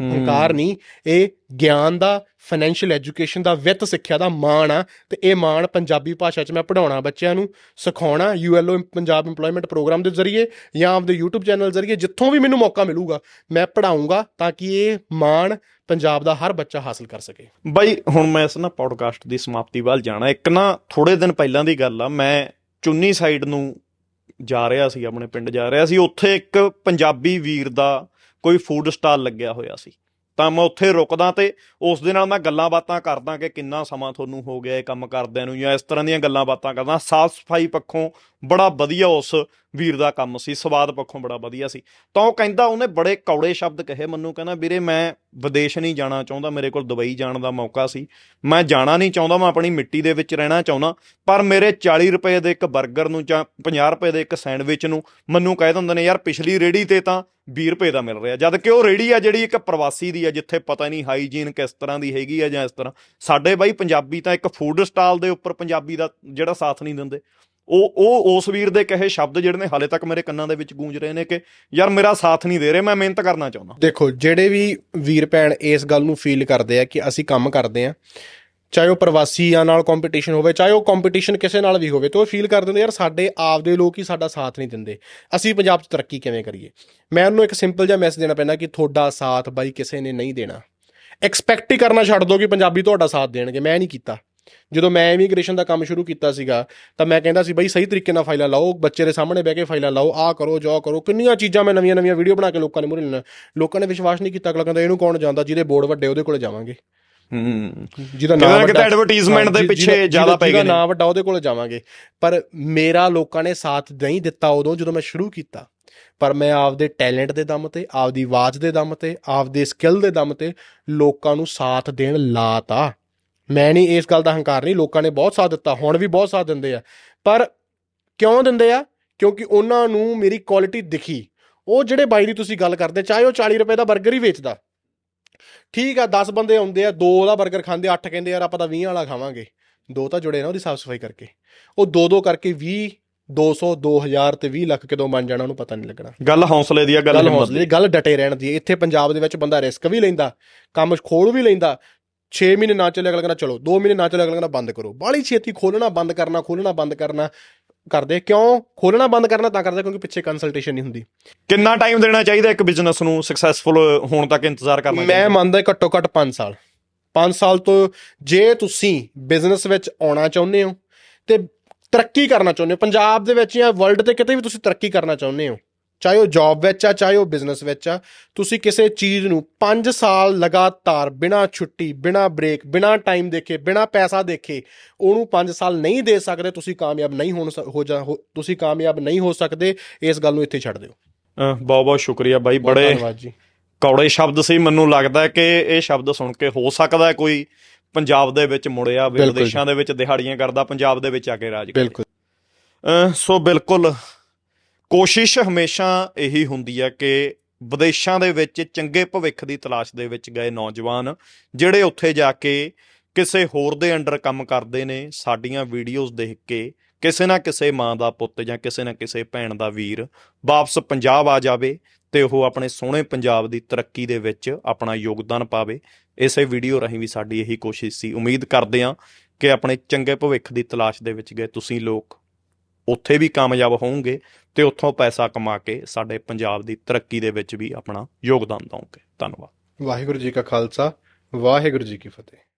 ਹੰਕਾਰ ਨਹੀਂ ਇਹ ਗਿਆਨ ਦਾ ਫਾਈਨੈਂਸ਼ੀਅਲ ਐਜੂਕੇਸ਼ਨ ਦਾ ਵਿੱਤ ਸਿੱਖਿਆ ਦਾ ਮਾਣ ਆ ਤੇ ਇਹ ਮਾਣ ਪੰਜਾਬੀ ਭਾਸ਼ਾ 'ਚ ਮੈਂ ਪੜਾਉਣਾ ਬੱਚਿਆਂ ਨੂੰ ਸਿਖਾਉਣਾ ਯੂਐਲਓ ਪੰਜਾਬ ਏਮਪਲੋਇਮੈਂਟ ਪ੍ਰੋਗਰਾਮ ਦੇ ਜ਼ਰੀਏ ਜਾਂ ਆਪਦੇ YouTube ਚੈਨਲ ਜ਼ਰੀਏ ਜਿੱਥੋਂ ਵੀ ਮੈਨੂੰ ਮੌਕਾ ਮਿਲੂਗਾ ਮੈਂ ਪੜਾਉਂਗਾ ਤਾਂ ਕਿ ਇਹ ਮਾਣ ਪੰਜਾਬ ਦਾ ਹਰ ਬੱਚਾ ਹਾਸਲ ਕਰ ਸਕੇ। ਬਾਈ ਹੁਣ ਮੈਂ ਇਸ ਨਾ ਪੌਡਕਾਸਟ ਦੀ ਸਮਾਪਤੀ ਵੱਲ ਜਾਣਾ। ਇੱਕ ਨਾ ਥੋੜੇ ਦਿਨ ਪਹਿਲਾਂ ਦੀ ਗੱਲ ਆ ਮੈਂ ਚੁੰਨੀ ਸਾਈਡ ਨੂੰ ਜਾ ਰਿਹਾ ਸੀ ਆਪਣੇ ਪਿੰਡ ਜਾ ਰਿਹਾ ਸੀ। ਉੱਥੇ ਇੱਕ ਪੰਜਾਬੀ ਵੀਰ ਦਾ ਕੋਈ ਫੂਡ ਸਟਾਲ ਲੱਗਿਆ ਹੋਇਆ ਸੀ। ਤਾਂ ਮੈਂ ਉੱਥੇ ਰੁਕਦਾ ਤੇ ਉਸ ਦੇ ਨਾਲ ਮੈਂ ਗੱਲਾਂ ਬਾਤਾਂ ਕਰਦਾ ਕਿ ਕਿੰਨਾ ਸਮਾਂ ਤੁਹਾਨੂੰ ਹੋ ਗਿਆ ਇਹ ਕੰਮ ਕਰਦਿਆਂ ਨੂੰ ਜਾਂ ਇਸ ਤਰ੍ਹਾਂ ਦੀਆਂ ਗੱਲਾਂ ਬਾਤਾਂ ਕਰਦਾ। ਸਾਫ਼ ਸਫ਼ਾਈ ਪੱਖੋਂ ਬੜਾ ਵਧੀਆ ਉਸ ਵੀਰ ਦਾ ਕੰਮ ਸੀ, ਸਵਾਦ ਪੱਖੋਂ ਬੜਾ ਵਧੀਆ ਸੀ। ਤਾਂ ਉਹ ਕਹਿੰਦਾ, ਉਹਨੇ ਬੜੇ ਕੌੜੇ ਸ਼ਬਦ ਕਹੇ ਮੈਨੂੰ, ਕਹਿੰਦਾ, ਵੀਰੇ ਮੈਂ ਵਿਦੇਸ਼ ਨਹੀਂ ਜਾਣਾ ਚਾਹੁੰਦਾ, ਮੇਰੇ ਕੋਲ ਦੁਬਈ ਜਾਣ ਦਾ ਮੌਕਾ ਸੀ। ਮੈਂ ਜਾਣਾ ਨਹੀਂ ਚਾਹੁੰਦਾ, ਮੈਂ ਆਪਣੀ ਮਿੱਟੀ ਦੇ ਵਿੱਚ ਰਹਿਣਾ ਚਾਹੁੰਦਾ, ਪਰ ਮੇਰੇ 40 ਰੁਪਏ ਦੇ ਇੱਕ 버ਗਰ ਨੂੰ ਜਾਂ 50 ਰੁਪਏ ਦੇ ਇੱਕ ਸੈਂਡਵਿਚ ਨੂੰ ਮੈਨੂੰ ਕਹਿ ਦਿੰਦੇ ਨੇ, ਯਾਰ, ਪਿਛਲੀ ਰੇੜੀ ਤੇ ਤਾਂ 20 ਰੁਪਏ ਦਾ ਮਿਲ ਰਿਹਾ। ਜਦ ਕਿ ਉਹ ਰੇੜੀ ਆ ਜਿਹੜੀ ਇੱਕ ਪ੍ਰਵਾਸੀ ਦੀ ਆ, ਜਿੱਥੇ ਪਤਾ ਨਹੀਂ ਹਾਈਜੀਨ ਕਿਸ ਤਰ੍ਹਾਂ ਦੀ ਹੈਗੀ ਆ ਜਾਂ ਇਸ ਤਰ੍ਹਾਂ। ਸਾਡੇ ਬਾਈ ਪੰਜਾਬੀ ਤਾਂ ਇੱਕ ਫੂਡ ਸਟਾਲ ਦੇ ਉੱਪਰ ਪੰਜਾਬੀ ਦਾ ਜਿਹੜਾ ਸਾਥ ਨਹੀਂ ਦਿੰਦੇ। ਉਹ ਉਹ, ਉਸ ਵੀਰ ਦੇ ਕਹੇ ਸ਼ਬਦ ਜਿਹੜੇ ਨੇ ਹਾਲੇ ਤੱਕ ਮੇਰੇ ਕੰਨਾਂ ਦੇ ਵਿੱਚ ਗੂੰਜ ਰਹੇ ਨੇ ਕਿ ਯਾਰ ਮੇਰਾ ਸਾਥ ਨਹੀਂ ਦੇ ਰਹੇ, ਮੈਂ ਮਿਹਨਤ ਕਰਨਾ ਚਾਹੁੰਦਾ। ਦੇਖੋ, ਜਿਹੜੇ ਵੀ ਵੀਰ ਭੈਣ ਇਸ ਗੱਲ ਨੂੰ ਫੀਲ ਕਰਦੇ ਆ ਕਿ ਅਸੀਂ ਕੰਮ ਕਰਦੇ ਆ ਚਾਹੇ ਉਹ ਪ੍ਰਵਾਸੀਆਂ ਨਾਲ ਕੰਪੀਟੀਸ਼ਨ ਹੋਵੇ, ਚਾਹੇ ਉਹ ਕੰਪੀਟੀਸ਼ਨ ਕਿਸੇ ਨਾਲ ਵੀ ਹੋਵੇ, ਤੇ ਉਹ ਫੀਲ ਕਰ ਦਿੰਦੇ ਯਾਰ, ਸਾਡੇ ਆਪਦੇ ਲੋਕ ਹੀ ਸਾਡਾ ਸਾਥ ਨਹੀਂ ਦਿੰਦੇ। ਅਸੀਂ ਪੰਜਾਬ 'ਚ ਤਰੱਕੀ ਕਿਵੇਂ ਕਰੀਏ? ਮੈਂ ਉਹਨੂੰ ਇੱਕ ਸਿੰਪਲ ਜਿਹਾ ਮੈਸੇਜ ਦੇਣਾ ਪੈਂਦਾ ਕਿ ਤੁਹਾਡਾ ਸਾਥ ਬਾਈ ਕਿਸੇ ਨੇ ਨਹੀਂ ਦੇਣਾ। ਐਕਸਪੈਕਟ ਹੀ ਕਰਨਾ ਛੱਡ ਦਿਓ ਕਿ ਪੰਜਾਬੀ ਤੁਹਾਡਾ ਸਾਥ ਦੇਣਗੇ। ਮੈਂ ਨਹੀਂ ਕੀਤਾ। ਜਦੋਂ ਮੈਂ ਇਮੀਗ੍ਰੇਸ਼ਨ ਦਾ ਕੰਮ ਸ਼ੁਰੂ ਕੀਤਾ ਸੀਗਾ, ਤਾਂ ਮੈਂ ਕਹਿੰਦਾ ਸੀ, ਬਈ, ਸਹੀ ਤਰੀਕੇ ਨਾਲ ਫਾਈਲਾਂ ਲਾਓ, ਬੱਚੇ ਦੇ ਸਾਹਮਣੇ ਬਹਿ ਕੇ ਫਾਈਲਾਂ ਲਾਓ, ਆਹ ਕਰੋ, ਜੋ ਕਰੋ। ਕਿੰਨੀਆਂ ਚੀਜ਼ਾਂ ਮੈਂ ਨਵੀਆਂ ਨਵੀਆਂ ਵੀਡੀਓ ਬਣਾ ਕੇ ਲੋਕਾਂ ਨੇ ਮੂਹਰੇ ਲੈਣਾ ਲੋਕਾਂ ਨੇ ਵਿਸ਼ਵਾਸ ਨਹੀਂ ਕੀਤਾ ਅਗਲਾ ਕਹਿੰਦਾ, ਇਹਨੂੰ ਕੌਣ ਜਾਣਦਾ? ਜਿਹਦੇ ਬੋਰਡ ਵੱਡੇ ਉਹਦੇ ਕੋਲ ਜਾਵਾਂਗੇ। ਹੂੰ ਜਿਹਦਾ ਨਾਮ ਕਿਤੇ advertisement ਦੇ ਪਿੱਛੇ ਜ਼ਿਆਦਾ ਪੈ ਗਏ ਜਿਹਦਾ। ਨਾਮ ਵੱਡਾ ਉਹਦੇ ਕੋਲ ਜਾਵਾਂਗੇ। ਪਰ ਮੇਰਾ ਲੋਕਾਂ ਨੇ ਸਾਥ ਨਹੀਂ ਦਿੱਤਾ ਉਦੋਂ ਜਦੋਂ ਮੈਂ ਸ਼ੁਰੂ ਕੀਤਾ। ਪਰ ਮੈਂ ਆਪਦੇ ਟੈਲੈਂਟ ਦੇ ਦਮ ਤੇ ਆਪਦੀ ਆਵਾਜ਼ ਦੇ ਦਮ ਤੇ ਆਪਦੇ ਸਕਿੱਲ ਦੇ ਦਮ ਤੇ ਲੋਕਾਂ ਨੂੰ ਸਾਥ ਦੇਣ ਲਾਤਾ। ਮੈਂ ਨਹੀਂ ਇਸ ਗੱਲ ਦਾ ਹੰਕਾਰ ਨਹੀਂ ਲੋਕਾਂ ਨੇ ਬਹੁਤ ਸਾਥ ਦਿੱਤਾ ਹੁਣ ਵੀ ਬਹੁਤ ਸਾਥ ਦਿੰਦੇ ਆ। ਪਰ ਕਿਉਂ ਦਿੰਦੇ ਆ? ਕਿਉਂਕਿ ਉਹਨਾਂ ਨੂੰ ਮੇਰੀ ਕੁਆਲਿਟੀ ਦਿਖੀ। ਉਹ ਜਿਹੜੇ ਬਾਈ ਦੀ ਤੁਸੀਂ ਗੱਲ ਕਰਦੇ ਚਾਹੇ ਉਹ 40 ਰੁਪਏ ਦਾ 버ਗਰ ਹੀ ਵੇਚਦਾ। ਠੀਕ ਆ 10 ਬੰਦੇ ਆਉਂਦੇ ਆ ਦੋ ਉਹਦਾ 버ਗਰ ਖਾਂਦੇ 8 ਕਹਿੰਦੇ ਯਾਰ ਆਪਾਂ ਤਾਂ 20 ਵਾਲਾ ਖਾਵਾਂਗੇ। ਦੋ ਤਾਂ ਜੁੜੇ ਨਾ ਉਹਦੀ ਸਾਫ਼ ਸਫ਼ਾਈ ਕਰਕੇ। ਉਹ ਦੋ ਦੋ ਕਰਕੇ 20 200 2000 ਤੇ 20 ਲੱਖ ਕਦੋਂ ਬਣ ਜਾਣਾ ਉਹਨੂੰ ਪਤਾ ਨਹੀਂ ਲੱਗਣਾ। ਗੱਲ ਹੌਸਲੇ ਦੀ ਆ ਗੱਲ ਹਿੰਮਤ ਹੌਸਲੇ ਦੀ। ਗੱਲ ਡਟੇ ਰਹਿਣ ਦੀ। ਇੱਥੇ ਪੰਜਾਬ ਦੇ ਵਿੱਚ ਬੰਦਾ ਰਿਸਕ ਵੀ ਲੈਂਦਾ ਕੰਮ ਖੋਲ ਵੀ ਲੈਂਦਾ। 6 ਮਹੀਨੇ ਨਾ ਚੱਲੇ ਅਗਲਾ ਕਹਿੰਦਾ ਚਲੋ 2 ਮਹੀਨੇ ਨਾ ਚੱਲੇ ਅਗਲਾ ਕਹਿੰਦਾ ਬੰਦ ਕਰੋ। ਬਾਹਲੀ ਛੇਤੀ ਖੋਲਣਾ ਬੰਦ ਕਰਨਾ ਖੋਲਣਾ ਬੰਦ ਕਰਨਾ। ਕਰਦੇ। ਕਿਉਂ? ਖੋਲਣਾ ਬੰਦ ਕਰਨਾ ਤਾਂ ਕਰਦੇ ਕਿਉਂਕਿ ਪਿੱਛੇ ਕੰਸਲਟੇਸ਼ਨ ਨਹੀਂ ਹੁੰਦੀ। ਕਿੰਨਾ ਟਾਈਮ ਦੇਣਾ ਚਾਹੀਦਾ ਇੱਕ ਬਿਜ਼ਨਸ ਨੂੰ ਸਕਸੈਸਫੁਲ ਹੋਣ ਤੱਕ ਇੰਤਜ਼ਾਰ ਕਰਨਾ ਮੈਂ ਮੰਨਦਾ ਘੱਟੋ ਘੱਟ 5 ਸਾਲ। 5 ਸਾਲ ਤੋਂ ਜੇ ਤੁਸੀਂ ਬਿਜ਼ਨਸ ਵਿੱਚ ਆਉਣਾ ਚਾਹੁੰਦੇ ਹੋ ਤੇ ਤਰੱਕੀ ਕਰਨਾ ਚਾਹੁੰਦੇ ਹੋ ਪੰਜਾਬ ਦੇ ਵਿੱਚ ਜਾਂ ਵਰਲਡ ਤੇ ਕਿਤੇ ਵੀ ਤੁਸੀਂ ਤਰੱਕੀ ਕਰਨਾ ਚਾਹੁੰਦੇ ਹੋ ਚਾਹੇ ਉਹ ਜੌਬ ਵਿੱਚ ਆ ਚਾਹੇ ਉਹ ਬਿਜ਼ਨਸ ਵਿੱਚ ਆ ਤੁਸੀਂ ਕਿਸੇ ਚੀਜ਼ ਨੂੰ 5 ਸਾਲ ਲਗਾਤਾਰ ਬਿਨਾ ਛੁੱਟੀ ਬਿਨਾ ਬ੍ਰੇਕ ਬਿਨਾ ਟਾਈਮ ਦੇਖੇ ਬਿਨਾ ਪੈਸਾ ਦੇਖੇ ਉਹਨੂੰ 5 ਸਾਲ ਨਹੀਂ ਦੇ ਸਕਦੇ ਤੁਸੀਂ ਕਾਮਯਾਬ ਨਹੀਂ ਹੋਣ ਹੋ ਜਾ ਤੁਸੀਂ ਕਾਮਯਾਬ ਨਹੀਂ ਹੋ ਸਕਦੇ ਇਸ ਗੱਲ ਨੂੰ ਇੱਥੇ ਛੱਡ ਦਿਓ। ਬਹੁਤ ਬਹੁਤ ਸ਼ੁਕਰੀਆ ਬਾਈ ਬੜੇ ਧੰਨਵਾਦ ਜੀ। ਕੌੜੇ ਸ਼ਬਦ ਸੀ ਮੈਨੂੰ ਲੱਗਦਾ ਕਿ ਇਹ ਸ਼ਬਦ ਸੁਣ ਕੇ ਹੋ ਸਕਦਾ ਹੈ ਕੋਈ ਪੰਜਾਬ ਦੇ ਵਿੱਚ ਮੁੜਿਆ ਵਿਦੇਸ਼ਾਂ ਦੇ ਵਿੱਚ ਦਿਹਾੜੀਆਂ ਕਰਦਾ ਪੰਜਾਬ ਦੇ ਵਿੱਚ ਆ ਕੇ ਰਾਜ ਕਰੇ। ਬਿਲਕੁਲ। ਸੋ ਬਿਲਕੁਲ ਕੋਸ਼ਿਸ਼ ਹਮੇਸ਼ਾ ਇਹੀ ਹੁੰਦੀ ਹੈ ਕਿ ਵਿਦੇਸ਼ਾਂ ਦੇ ਵਿੱਚ ਚੰਗੇ ਭਵਿੱਖ ਦੀ ਤਲਾਸ਼ ਦੇ ਵਿੱਚ ਗਏ ਨੌਜਵਾਨ ਜਿਹੜੇ ਉੱਥੇ ਜਾ ਕੇ ਕਿਸੇ ਹੋਰ ਦੇ ਅੰਡਰ ਕੰਮ ਕਰਦੇ ਨੇ, ਸਾਡੀਆਂ ਵੀਡੀਓਜ਼ ਦੇਖ ਕੇ ਕਿਸੇ ਨਾ ਕਿਸੇ ਮਾਂ ਦਾ ਪੁੱਤ ਜਾਂ ਕਿਸੇ ਨਾ ਕਿਸੇ ਭੈਣ ਦਾ ਵੀਰ ਵਾਪਸ ਪੰਜਾਬ ਆ ਜਾਵੇ ਤੇ ਉਹ ਆਪਣੇ ਸੋਹਣੇ ਪੰਜਾਬ ਦੀ ਤਰੱਕੀ ਦੇ ਵਿੱਚ ਆਪਣਾ ਯੋਗਦਾਨ ਪਾਵੇ। ਇਸੇ ਵੀਡੀਓ ਰਾਹੀਂ ਵੀ ਸਾਡੀ ਇਹੀ ਕੋਸ਼ਿਸ਼ ਸੀ। ਉਮੀਦ ਕਰਦੇ ਹਾਂ ਕਿ ਆਪਣੇ ਚੰਗੇ ਭਵਿੱਖ ਦੀ ਤਲਾਸ਼ ਦੇ ਵਿੱਚ ਗਏ ਤੁਸੀਂ ਲੋਕ। ਉੱਥੇ ਵੀ ਕਾਮਯਾਬ ਹੋਵੋਗੇ ਤੇ ਉੱਥੋਂ ਪੈਸਾ ਕਮਾ ਕੇ ਸਾਡੇ ਪੰਜਾਬ ਦੀ ਤਰੱਕੀ ਦੇ ਵਿੱਚ ਵੀ ਆਪਣਾ ਯੋਗਦਾਨ ਦਵੋਗੇ ਧੰਨਵਾਦ। ਵਾਹਿਗੁਰੂ ਜੀ ਕਾ ਖਾਲਸਾ, ਵਾਹਿਗੁਰੂ ਜੀ ਕੀ ਫਤਿਹ।